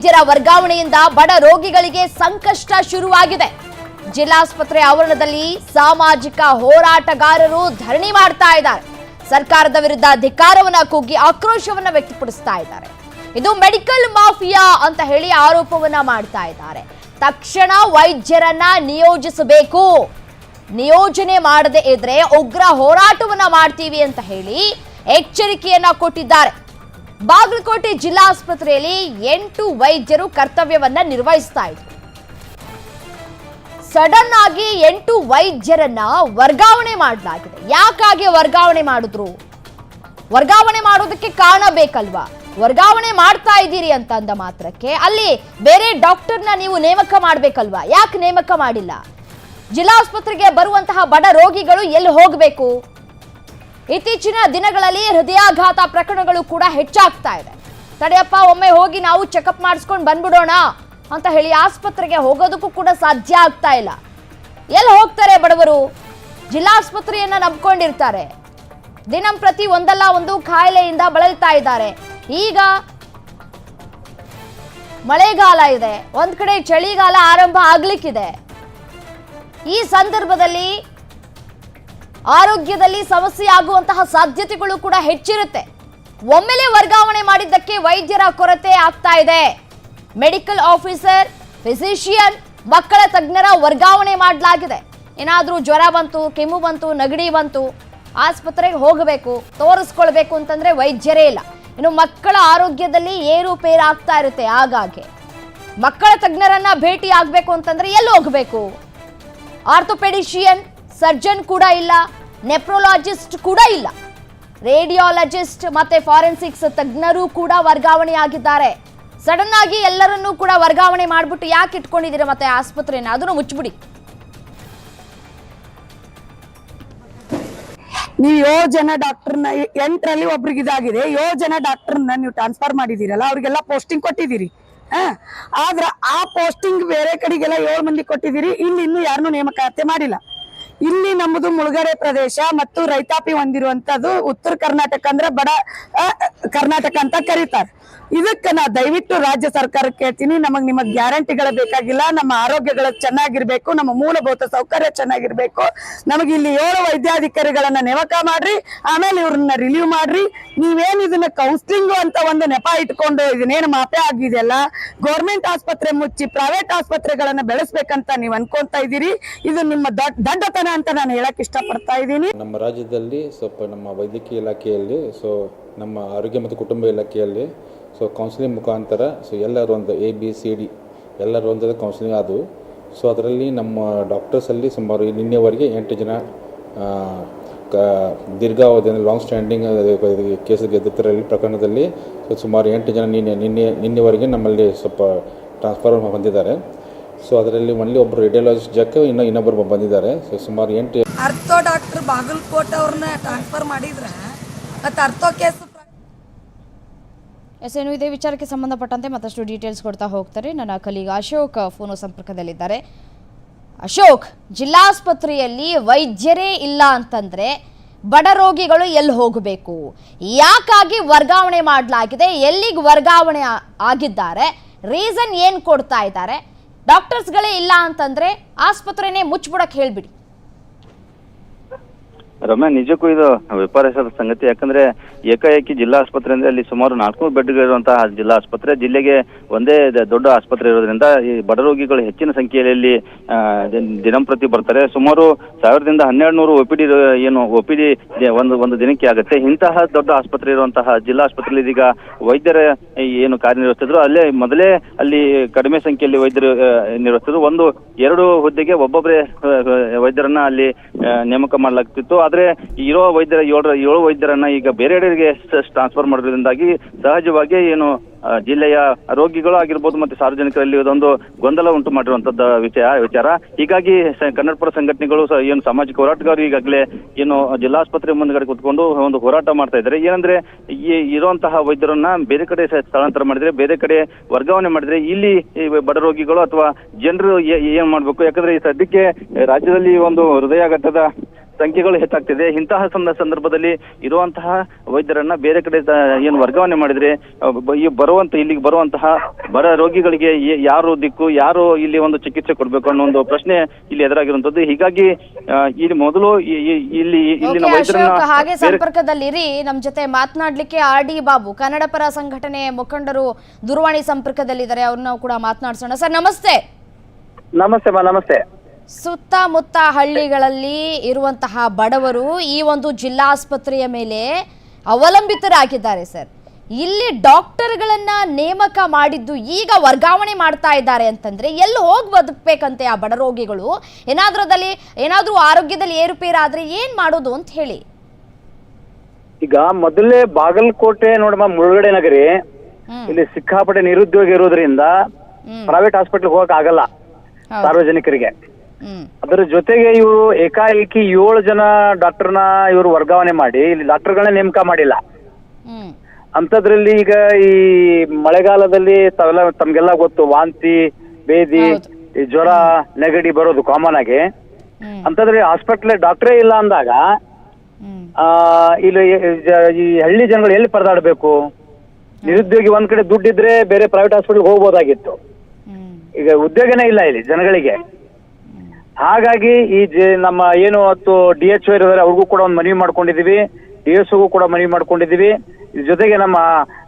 ವೈದ್ಯರ ವರ್ಗಾವಣೆಯಿಂದ ಬಡ ರೋಗಿಗಳಿಗೆ ಸಂಕಷ್ಟ ಶುರುವಾಗಿದೆ. ಜಿಲ್ಲಾಸ್ಪತ್ರೆ ಆವರಣದಲ್ಲಿ ಸಾಮಾಜಿಕ ಹೋರಾಟಗಾರರು ಧರಣಿ ಮಾಡ್ತಾ ಇದ್ದಾರೆ. ಸರ್ಕಾರದ ವಿರುದ್ಧ ಧಿಕ್ಕಾರವನ್ನ ಕೂಗಿ ಆಕ್ರೋಶವನ್ನ ವ್ಯಕ್ತಪಡಿಸ್ತಾ ಇದ್ದಾರೆ. ಇದು ಮೆಡಿಕಲ್ ಮಾಫಿಯಾ ಅಂತ ಹೇಳಿ ಆರೋಪವನ್ನ ಮಾಡ್ತಾ ಇದ್ದಾರೆ. ತಕ್ಷಣ ವೈದ್ಯರನ್ನ ನಿಯೋಜಿಸಬೇಕು. ನಿಯೋಜನೆ ಮಾಡದೇ ಇದ್ರೆ ಉಗ್ರ ಹೋರಾಟವನ್ನ ಮಾಡ್ತೀವಿ ಅಂತ ಹೇಳಿ ಎಚ್ಚರಿಕೆಯನ್ನ ಕೊಟ್ಟಿದ್ದಾರೆ. ಬಾಗಲಕೋಟೆ ಜಿಲ್ಲಾ ಆಸ್ಪತ್ರೆಯಲ್ಲಿ ಎಂಟು ವೈದ್ಯರು ಕರ್ತವ್ಯವನ್ನ ನಿರ್ವಹಿಸ್ತಾ ಇದ್ರು. ಸಡನ್ ಆಗಿ ಎಂಟು ವೈದ್ಯರನ್ನ ವರ್ಗಾವಣೆ ಮಾಡಲಾಗಿದೆ. ಯಾಕಾಗಿ ವರ್ಗಾವಣೆ ಮಾಡಿದ್ರು? ವರ್ಗಾವಣೆ ಮಾಡೋದಕ್ಕೆ ಕಾರಣ ಬೇಕಲ್ವಾ? ವರ್ಗಾವಣೆ ಮಾಡ್ತಾ ಇದ್ದೀರಿ ಅಂತ ಅಂದ ಮಾತ್ರಕ್ಕೆ ಅಲ್ಲಿ ಬೇರೆ ಡಾಕ್ಟರ್ನ ನೀವು ನೇಮಕ ಮಾಡ್ಬೇಕಲ್ವಾ? ಯಾಕೆ ನೇಮಕ ಮಾಡಿಲ್ಲ? ಜಿಲ್ಲಾಸ್ಪತ್ರೆಗೆ ಬರುವಂತಹ ಬಡ ರೋಗಿಗಳು ಎಲ್ಲಿ ಹೋಗಬೇಕು? ಇತ್ತೀಚಿನ ದಿನಗಳಲ್ಲಿ ಹೃದಯಾಘಾತ ಪ್ರಕರಣಗಳು ಕೂಡ ಹೆಚ್ಚಾಗ್ತಾ ಇದೆ. ತಡೆಯಪ್ಪ, ಒಮ್ಮೆ ಹೋಗಿ ನಾವು ಚೆಕಪ್ ಮಾಡಿಸ್ಕೊಂಡು ಬಂದ್ಬಿಡೋಣ ಅಂತ ಹೇಳಿ ಆಸ್ಪತ್ರೆಗೆ ಹೋಗೋದಕ್ಕೂ ಕೂಡ ಸಾಧ್ಯ ಆಗ್ತಾ ಇಲ್ಲ. ಎಲ್ಲಿ ಹೋಗ್ತಾರೆ ಬಡವರು? ಜಿಲ್ಲಾಸ್ಪತ್ರೆಯನ್ನ ನಂಬ್ಕೊಂಡಿರ್ತಾರೆ. ದಿನಂಪ್ರತಿ ಒಂದಲ್ಲ ಒಂದು ಕಾಯಿಲೆಯಿಂದ ಬಳಲ್ತಾ ಇದ್ದಾರೆ. ಈಗ ಮಳೆಗಾಲ ಇದೆ. ಒಂದ್ ಕಡೆ ಚಳಿಗಾಲ ಆರಂಭ ಆಗ್ಲಿಕ್ಕಿದೆ. ಈ ಸಂದರ್ಭದಲ್ಲಿ ಆರೋಗ್ಯದಲ್ಲಿ ಸಮಸ್ಯೆ ಆಗುವಂತಹ ಸಾಧ್ಯತೆಗಳು ಕೂಡ ಹೆಚ್ಚಿರುತ್ತೆ. ಒಮ್ಮೆಲೆ ವರ್ಗಾವಣೆ ಮಾಡಿದ್ದಕ್ಕೆ ವೈದ್ಯರ ಕೊರತೆ ಆಗ್ತಾ ಇದೆ. ಮೆಡಿಕಲ್ ಆಫೀಸರ್ ಫಿಸಿಷಿಯನ್ ಮಕ್ಕಳ ತಜ್ಞರ ವರ್ಗಾವಣೆ ಮಾಡಲಾಗಿದೆ. ಏನಾದರೂ ಜ್ವರ ಬಂತು, ಕೆಮ್ಮು ಬಂತು, ನಗಡಿ ಬಂತು, ಆಸ್ಪತ್ರೆಗೆ ಹೋಗಬೇಕು, ತೋರಿಸ್ಕೊಳ್ಬೇಕು ಅಂತಂದ್ರೆ ವೈದ್ಯರೇ ಇಲ್ಲ. ಇನ್ನು ಮಕ್ಕಳ ಆರೋಗ್ಯದಲ್ಲಿ ಏರುಪೇರು ಆಗ್ತಾ ಇರುತ್ತೆ ಆಗಾಗ್ಗೆ ಮಕ್ಕಳ ತಜ್ಞರನ್ನ ಭೇಟಿ ಆಗಬೇಕು ಅಂತಂದ್ರೆ ಎಲ್ಲಿ ಹೋಗಬೇಕು? ಆರ್ಥೋಪೆಡಿಷಿಯನ್ ಸರ್ಜನ್ ಕೂಡ ಇಲ್ಲ, ನೆಪ್ರೋಲಾಜಿಸ್ಟ್ ಕೂಡ ಇಲ್ಲ. ರೇಡಿಯಾಲಜಿಸ್ಟ್ ಮತ್ತೆ ಫಾರೆನ್ಸಿಕ್ಸ್ ತಜ್ಞರು ಕೂಡ ವರ್ಗಾವಣೆ ಆಗಿದ್ದಾರೆ ಸಡನ್ ಆಗಿ ಎಲ್ಲರನ್ನೂ ಕೂಡ ವರ್ಗಾವಣೆ ಮಾಡಿಬಿಟ್ಟು ಯಾಕೆ ಇಟ್ಕೊಂಡಿದ್ದೀರಾ ಮತ್ತೆ ಆಸ್ಪತ್ರೆನ? ಅದನ್ನು ಮುಚ್ಚಿಬಿಡಿ. ನೀವು ಯೋ ಜನ ಡಾಕ್ಟರ್ನ, ಎಂಟರಲ್ಲಿ ಒಬ್ರಿಗೆ ಇದಾಗಿದೆ. ಏಳು ಜನ ಡಾಕ್ಟರ್ನ ನೀವು ಟ್ರಾನ್ಸ್ಫರ್ ಮಾಡಿದಿರಲ್ಲ ಅವ್ರಿಗೆಲ್ಲ ಪೋಸ್ಟಿಂಗ್ ಕೊಟ್ಟಿದ್ದೀರಿ. ಹಾ? ಆದ್ರೆ ಆ ಪೋಸ್ಟಿಂಗ್ ಬೇರೆ ಕಡೆಗೆಲ್ಲ ಏಳು ಮಂದಿ ಕೊಟ್ಟಿದ್ದೀರಿ. ಇಲ್ಲಿ ಇನ್ನೂ ಯಾರನ್ನೂ ನೇಮಕಾತಿ ಮಾಡಿಲ್ಲ. ಇಲ್ಲಿ ನಮ್ಮದು ಮುಳುಗಡೆ ಪ್ರದೇಶ ಮತ್ತು ರೈತಾಪಿ ಹೊಂದಿರುವಂತದ್ದು ಉತ್ತರ ಕರ್ನಾಟಕ ಅಂದ್ರೆ ಬಡ ಕರ್ನಾಟಕ ಅಂತ ಕರೀತಾರೆ. ಇದಕ್ಕೆ ನಾ ದಯವಿಟ್ಟು ರಾಜ್ಯ ಸರ್ಕಾರಕ್ಕೆ ಕೇಳ್ತೀನಿ ನಮಗ್ ನಿಮಗ್ ಗ್ಯಾರಂಟಿಗಳ ಬೇಕಾಗಿಲ್ಲ. ನಮ್ಮ ಆರೋಗ್ಯಗಳು ಚೆನ್ನಾಗಿರ್ಬೇಕು. ನಮ್ಮ ಮೂಲಭೂತ ಸೌಕರ್ಯ ಚೆನ್ನಾಗಿರ್ಬೇಕು. ನಮಗೆ ಇಲ್ಲಿ ಏಳು ವೈದ್ಯಾಧಿಕಾರಿಗಳನ್ನ ನೇಮಕ ಮಾಡ್ರಿ. ಆಮೇಲೆ ಇವ್ರನ್ನ ರಿಲೀವ್ ಮಾಡ್ರಿ. ನೀವೇನು ಇದನ್ನ ಕೌನ್ಸಿಲಿಂಗ್ ಅಂತ ಒಂದು ನೆಪ ಇಟ್ಕೊಂಡು ಇದನ್ನೇನು ಮಾಪೆ ಆಗಿದೆಯಲ್ಲ? ಗೌರ್ಮೆಂಟ್ ಆಸ್ಪತ್ರೆ ಮುಚ್ಚಿ ಪ್ರೈವೇಟ್ ಆಸ್ಪತ್ರೆಗಳನ್ನ ಬೆಳೆಸ್ಬೇಕಂತ ನೀವು ಅನ್ಕೊಂತಾ ಇದ್ದೀರಿ. ಇದು ನಿಮ್ಮ ದಂಡತನ ಅಂತ ನಾನು ಹೇಳಕ್ ಇಷ್ಟಪಡ್ತಾ ಇದ್ದೀನಿ. ನಮ್ಮ ರಾಜ್ಯದಲ್ಲಿ ಸ್ವಲ್ಪ ನಮ್ಮ ವೈದ್ಯಕೀಯ ಇಲಾಖೆಯಲ್ಲಿ ಸೊ ನಮ್ಮ ಆರೋಗ್ಯ ಮತ್ತು ಕುಟುಂಬ ಇಲಾಖೆಯಲ್ಲಿ ಸೊ ಕೌನ್ಸಿಲಿಂಗ್ ಮುಖಾಂತರ ಸೊ ಎಲ್ಲರೂ ಒಂದು ಎ ಬಿ ಸಿ ಡಿ ಎಲ್ಲರೂ ಒಂದು ಕೌನ್ಸಿಲಿಂಗ್ ಆದವು. ಸೊ ಅದರಲ್ಲಿ ನಮ್ಮ ಡಾಕ್ಟರ್ಸಲ್ಲಿ ಸುಮಾರು ನಿನ್ನೆವರೆಗೆ ಎಂಟು ಜನ ಕ ದೀರ್ಘಾವಧಿ ಲಾಂಗ್ ಸ್ಟ್ಯಾಂಡಿಂಗ್ ಕೇಸ್ ಗೆದ್ದಿದ್ದರಲ್ಲಿ ಪ್ರಕರಣದಲ್ಲಿ ಸೊ ಸುಮಾರು ಎಂಟು ಜನ ನಿನ್ನೆ ನಿನ್ನೆ, ನಿನ್ನೆವರೆಗೆ ನಮ್ಮಲ್ಲಿ ಸ್ವಲ್ಪ ಟ್ರಾನ್ಸ್ಫರ್ ಬಂದಿದ್ದಾರೆ. ಸೊ ಅದರಲ್ಲಿ ಒನ್ಲಿ ಒಬ್ಬರು ರೇಡಿಯಾಲಜಿಸ್ಟ್ ಜಕ್ಕ ಇನ್ನೂ ಇನ್ನೊಬ್ಬರು ಬಂದಿದ್ದಾರೆ. ಸೊ ಸುಮಾರು ಎಂಟು ಅರ್ಥೋ ಡಾಕ್ಟರ್ ಬಾಗಲಕೋಟೆ ಅವ್ರನ್ನ ಟ್ರಾನ್ಸ್ಫರ್ ಮಾಡಿದ್ರೆ, ಮತ್ತೆ ಅರ್ಥೋ ಕೇಸ್ ಎಸ್ ಏನು ಇದೇ ವಿಚಾರಕ್ಕೆ ಸಂಬಂಧಪಟ್ಟಂತೆ ಮತ್ತಷ್ಟು ಡೀಟೇಲ್ಸ್ ಕೊಡ್ತಾ ಹೋಗ್ತಾರೆ. ನನ್ನ ಕಲೀಗ ಅಶೋಕ್ ಫೋನು ಸಂಪರ್ಕದಲ್ಲಿದ್ದಾರೆ. ಅಶೋಕ್, ಜಿಲ್ಲಾಸ್ಪತ್ರೆಯಲ್ಲಿ ವೈದ್ಯರೇ ಇಲ್ಲ ಅಂತಂದ್ರೆ ಬಡ ರೋಗಿಗಳು ಎಲ್ಲಿ ಹೋಗಬೇಕು? ಯಾಕಾಗಿ ವರ್ಗಾವಣೆ ಮಾಡಲಾಗಿದೆ? ಎಲ್ಲಿಗೆ ವರ್ಗಾವಣೆ ಆಗಿದ್ದಾರೆ? ರೀಸನ್ ಏನು ಕೊಡ್ತಾ ಇದ್ದಾರೆ? ಡಾಕ್ಟರ್ಸ್ಗಳೇ ಇಲ್ಲ ಅಂತಂದ್ರೆ ಆಸ್ಪತ್ರೆನೇ ಮುಚ್ಚಿಬಿಡಕ್ಕೆ ಹೇಳ್ಬಿಡಿ. ರಮ್ಯಾ, ನಿಜಕ್ಕೂ ಇದು ವಿಪರ್ಯಾಸದ ಸಂಗತಿ. ಯಾಕಂದ್ರೆ ಏಕಾಏಕಿ ಜಿಲ್ಲಾ ಆಸ್ಪತ್ರೆ ಅಂದ್ರೆ ಅಲ್ಲಿ ಸುಮಾರು ನಾಲ್ಕು ಬೆಡ್ಗಳಿರುವಂತಹ ಜಿಲ್ಲಾ ಆಸ್ಪತ್ರೆ. ಜಿಲ್ಲೆಗೆ ಒಂದೇ ದೊಡ್ಡ ಆಸ್ಪತ್ರೆ ಇರೋದ್ರಿಂದ ಈ ಬಡ ರೋಗಿಗಳು ಹೆಚ್ಚಿನ ಸಂಖ್ಯೆಯಲ್ಲಿ ದಿನಂಪ್ರತಿ ಬರ್ತಾರೆ. ಸುಮಾರು ಸಾವಿರದಿಂದ ಹನ್ನೆರಡು ನೂರು ಒ ಪಿ ಡಿ ಏನು ಒ ಪಿ ಡಿ ಒಂದು ಒಂದು ದಿನಕ್ಕೆ ಆಗುತ್ತೆ. ಇಂತಹ ದೊಡ್ಡ ಆಸ್ಪತ್ರೆ ಇರುವಂತಹ ಜಿಲ್ಲಾ ಆಸ್ಪತ್ರೆಯಲ್ಲಿ ಇದೀಗ ವೈದ್ಯರ ಏನು ಕಾರ್ಯನಿರ್ವಹಿಸಿದ್ರು ಅಲ್ಲೇ ಮೊದಲೇ ಅಲ್ಲಿ ಕಡಿಮೆ ಸಂಖ್ಯೆಯಲ್ಲಿ ವೈದ್ಯರು ನಿರ್ವಹಿಸಿದ್ರು ಒಂದು, ಎರಡು ಹುದ್ದೆಗೆ ಒಬ್ಬೊಬ್ಬರೇ ವೈದ್ಯರನ್ನ ಅಲ್ಲಿ ನೇಮಕ ಮಾಡಲಾಗ್ತಿತ್ತು. ಆದ್ರೆ ಇರೋ ವೈದ್ಯರ ಏಳರ ಏಳು ವೈದ್ಯರನ್ನ ಈಗ ಬೇರೆಡೆಗೆ ಟ್ರಾನ್ಸ್ಫರ್ ಮಾಡೋದ್ರಿಂದಾಗಿ ಸಹಜವಾಗಿ ಏನು ಜಿಲ್ಲೆಯ ರೋಗಿಗಳು ಆಗಿರ್ಬೋದು ಮತ್ತೆ ಸಾರ್ವಜನಿಕರಲ್ಲಿ ಇದೊಂದು ಗೊಂದಲ ಉಂಟು ಮಾಡಿರುವಂತದ್ದು ವಿಷಯ ವಿಚಾರ. ಹೀಗಾಗಿ ಕನ್ನಡಪುರ ಸಂಘಟನೆಗಳು ಏನು ಸಾಮಾಜಿಕ ಹೋರಾಟಗಾರರು ಈಗಾಗಲೇ ಏನು ಜಿಲ್ಲಾಸ್ಪತ್ರೆ ಮುಂದ್ಗಡೆ ಕುತ್ಕೊಂಡು ಒಂದು ಹೋರಾಟ ಮಾಡ್ತಾ ಇದ್ದಾರೆ. ಏನಂದ್ರೆ ಈ ಇರುವಂತಹ ವೈದ್ಯರನ್ನ ಬೇರೆ ಕಡೆ ಸ್ಥಳಾಂತರ ಮಾಡಿದ್ರೆ, ಬೇರೆ ಕಡೆ ವರ್ಗಾವಣೆ ಮಾಡಿದ್ರೆ ಇಲ್ಲಿ ಬಡ ರೋಗಿಗಳು ಅಥವಾ ಜನರು ಏನ್ ಮಾಡ್ಬೇಕು? ಯಾಕಂದ್ರೆ ಈ ಸದ್ಯಕ್ಕೆ ರಾಜ್ಯದಲ್ಲಿ ಒಂದು ಹೃದಯಾಘಾತದ ಸಂಖ್ಯೆಗಳು ಹೆಚ್ಚಾಗ್ತಿದೆ. ಇಂತಹ ಸಂದ- ಸಂದರ್ಭದಲ್ಲಿ ಇರುವಂತಹ ವೈದ್ಯರನ್ನ ಬೇರೆ ಕಡೆ ತ- ಏನು ವರ್ಗಾವಣೆ ಮಾಡಿದ್ರೆ ಈ ಬರುವಂತ ಇಲ್ಲಿಗೆ ಬರುವಂತಹ ಬರ ರೋಗಿಗಳಿಗೆ ಯಾರು ದಿಕ್ಕು ಯಾರು ಇಲ್ಲಿ ಒಂದು ಚಿಕಿತ್ಸೆ ಕೊಡ್ಬೇಕು ಅನ್ನೋ ಒಂದು ಪ್ರಶ್ನೆ ಇಲ್ಲಿ ಎದುರಾಗಿರುವಂತದ್ದು ಹೀಗಾಗಿ ಇಲ್ಲಿ ಮೊದಲು ಇಲ್ಲಿ ಇಲ್ಲಿನ ವೈದ್ಯರನ್ನ ಹಾಗೆ ಸಂಪರ್ಕದಲ್ಲಿ ಸಂಪರ್ಕದಲ್ಲಿರಿ. ನಮ್ ಜೊತೆ ಮಾತನಾಡ್ಲಿಕ್ಕೆ ಆರ್ ಡಿ ಬಾಬು ಕನ್ನಡ ಪರ ಸಂಘಟನೆ ಮುಖಂಡರು ದೂರವಾಣಿ ಸಂಪರ್ಕದಲ್ಲಿದ್ದಾರೆ. ಅವ್ರನ್ನ ಕೂಡ ಮಾತನಾಡ್ಸೋಣ. ಸರ್ ನಮಸ್ತೆ. ನಮಸ್ತೆ ಮಾ ನಮಸ್ತೆ. ಸುತ್ತಮುತ್ತ ಹಳ್ಳಿಗಳಲ್ಲಿ ಇರುವಂತಹ ಬಡವರು ಈ ಒಂದು ಜಿಲ್ಲಾಸ್ಪತ್ರೆಯ ಮೇಲೆ ಅವಲಂಬಿತರಾಗಿದ್ದಾರೆ ಸರ್. ಇಲ್ಲಿ ಡಾಕ್ಟರ್ಗಳನ್ನ ನೇಮಕ ಮಾಡಿದ್ದು ಈಗ ವರ್ಗಾವಣೆ ಮಾಡ್ತಾ ಇದ್ದಾರೆ ಅಂತಂದ್ರೆ ಎಲ್ಲಿ ಹೋಗಿ ಬದುಕಬೇಕಂತೆ ಆ ಬಡ ರೋಗಿಗಳು? ಏನಾದ್ರೂ ಅದಲ್ಲಿ ಏನಾದ್ರೂ ಆರೋಗ್ಯದಲ್ಲಿ ಏರುಪೇರಾದ್ರೆ ಏನ್ ಮಾಡೋದು ಅಂತ ಹೇಳಿ. ಈಗ ಮೊದಲೇ ಬಾಗಲಕೋಟೆ ನೋಡಮ್ಮ ಮುಳುಗಡೆ ನಗರಿ. ಇಲ್ಲಿ ಸಿಕ್ಕಾಪಟ್ಟೆ ನಿರುದ್ಯೋಗ ಇರೋದ್ರಿಂದ ಪ್ರೈವೇಟ್ ಹಾಸ್ಪಿಟಲ್ ಹೋಗಕ್ ಆಗಲ್ಲ ಸಾರ್ವಜನಿಕರಿಗೆ. ಅದರ ಜೊತೆಗೆ ಇವರು ಏಕಾಏಕಿ ಏಳು ಜನ ಡಾಕ್ಟರ್ನ ಇವರು ವರ್ಗಾವಣೆ ಮಾಡಿ ಇಲ್ಲಿ ಡಾಕ್ಟರ್ಗಳನ್ನ ನೇಮಕ ಮಾಡಿಲ್ಲ. ಅಂತದ್ರಲ್ಲಿ ಈಗ ಈ ಮಳೆಗಾಲದಲ್ಲಿ ತಾವೆಲ್ಲ ತಮ್ಗೆಲ್ಲ ಗೊತ್ತು ವಾಂತಿ ಬೇದಿ ಈ ಜ್ವರ ನೆಗಡಿ ಬರೋದು ಕಾಮನ್ ಆಗಿ. ಹ್ಮ್. ಅಂಥದ್ರಲ್ಲಿ ಹಾಸ್ಪಿಟ್ಲ್ ಡಾಕ್ಟ್ರೇ ಇಲ್ಲ ಅಂದಾಗ ಆ, ಇಲ್ಲಿ ಈ ಹಳ್ಳಿ ಜನಗಳು ಎಲ್ಲಿ ಪರದಾಡಬೇಕು? ನಿರುದ್ಯೋಗಿ ಒಂದ್ ಕಡೆ ದುಡ್ಡಿದ್ರೆ ಬೇರೆ ಪ್ರೈವೇಟ್ ಹಾಸ್ಪಿಟಲ್ ಹೋಗ್ಬೋದಾಗಿತ್ತು. ಈಗ ಉದ್ಯೋಗನೇ ಇಲ್ಲ ಇಲ್ಲಿ ಜನಗಳಿಗೆ. ಹಾಗಾಗಿ ಈ ಜ- ನಮ್ಮ ಏನು ಅತ್ತು ಡಿ ಎಚ್ ಒ ಇರೋದ್ರೆ ಅವ್ರಿಗೂ ಕೂಡ ಒಂದು ಮನವಿ ಮಾಡ್ಕೊಂಡಿದೀವಿ. ಡಿ ಎಸ್ ಕೂಡ ಮನವಿ ಮಾಡ್ಕೊಂಡಿದೀವಿ. ಇದ್ರ ಜೊತೆಗೆ ನಮ್ಮ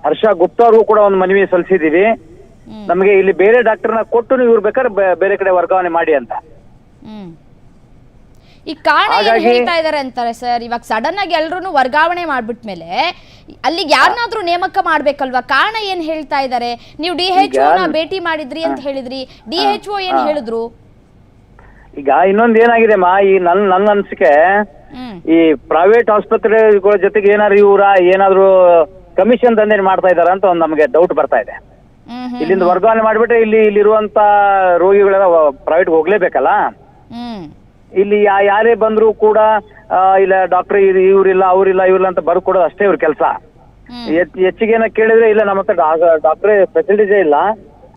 ಹರ್ಷ ಗುಪ್ತಾ ಅವ್ರಿಗೂ ಕೂಡ ಒಂದು ಮನವಿ ಸಲ್ಲಿಸಿದೀವಿ. ಹ್ಮ್. ನಮಗೆ ಇಲ್ಲಿ ಬೇರೆ ಡಾಕ್ಟರ್ನ ಕೊಟ್ಟು ನೀವು ಇವ್ರು ಬೇಕಾದ್ರೆ ಬೇ- ಬೇರೆ ಕಡೆ ವರ್ಗಾವಣೆ ಮಾಡಿ ಅಂತ. ಹ್ಮ್. ಈ ಕಾರಣ ಏನ್ ಹಾಗಾಗಿ- ಹೇಳ್ತಾ ಇದಾರೆ ಅಂತಾರೆ ಸರ್? ಇವಾಗ ಸಡನ್ ಆಗಿ ಎಲ್ರು ವರ್ಗಾವಣೆ ಮಾಡ್ಬಿಟ್ಮೇಲೆ ಅಲ್ಲಿಗೆ ಯಾರನ್ನಾದ್ರೂ ನೇಮಕ ಮಾಡ್ಬೇಕಲ್ವಾ? ಕಾರಣ ಏನ್ ಹೇಳ್ತಾ ಇದಾರೆ? ನೀವು ಡಿ ಎಚ್ನ ಭೇಟಿ ಮಾಡಿದ್ರಿ ಅಂತ ಹೇಳಿದ್ರಿ. ಡಿ ಎಚ್ ಓ ಏನ್ ಹೇಳಿದ್ರು? ಈಗ ಇನ್ನೊಂದ್ ಏನಾಗಿದೆ ಮಾ ಈ ನನ್ ನನ್ನ ಅನ್ಸಿಕೆ ಹ್ಮ್. ಈ ಪ್ರೈವೇಟ್ ಆಸ್ಪತ್ರೆಗಳ ಜೊತೆಗೆ ಏನಾದ್ರು ಇವರ ಏನಾದ್ರು ಕಮಿಷನ್ ದಂಧೆ ಮಾಡ್ತಾ ಇದಾರ ಅಂತ ಒಂದ್ ನಮಗೆ ಡೌಟ್ ಬರ್ತಾ ಇದೆ. ಹ್ಮ್ ಹ್ಮ್ ಇಲ್ಲಿಂದ ವರ್ಗಾವಣೆ ಮಾಡ್ಬಿಟ್ರೆ ಇಲ್ಲಿ ಇಲ್ಲಿರುವಂತ ರೋಗಿಗಳೆಲ್ಲ ಪ್ರೈವೇಟ್ ಹೋಗ್ಲೇಬೇಕಲ್ಲ? ಹ್ಮ್. ಇಲ್ಲಿ ಯಾ- ಯಾರೇ ಬಂದ್ರು ಕೂಡ ಆ, ಇಲ್ಲ ಡಾಕ್ಟರ್ ಇವ್ರಿಲ್ಲ ಅವ್ರಿಲ್ಲ ಇವ್ರಿಲ್ಲ ಅಂತ ಬರ್ಕೊಡೋದು ಅಷ್ಟೇ ಇವ್ರ ಕೆಲಸ. ಹ್ಮ್. ಹೆಚ್ಚಿಗೆ ಏನೋ ಕೇಳಿದ್ರೆ ಇಲ್ಲ ನಮ್ಮ ಹತ್ರ ಡಾಕ್ಟರ್ ಫೆಸಿಲಿಟೀಸೇ ಇಲ್ಲ.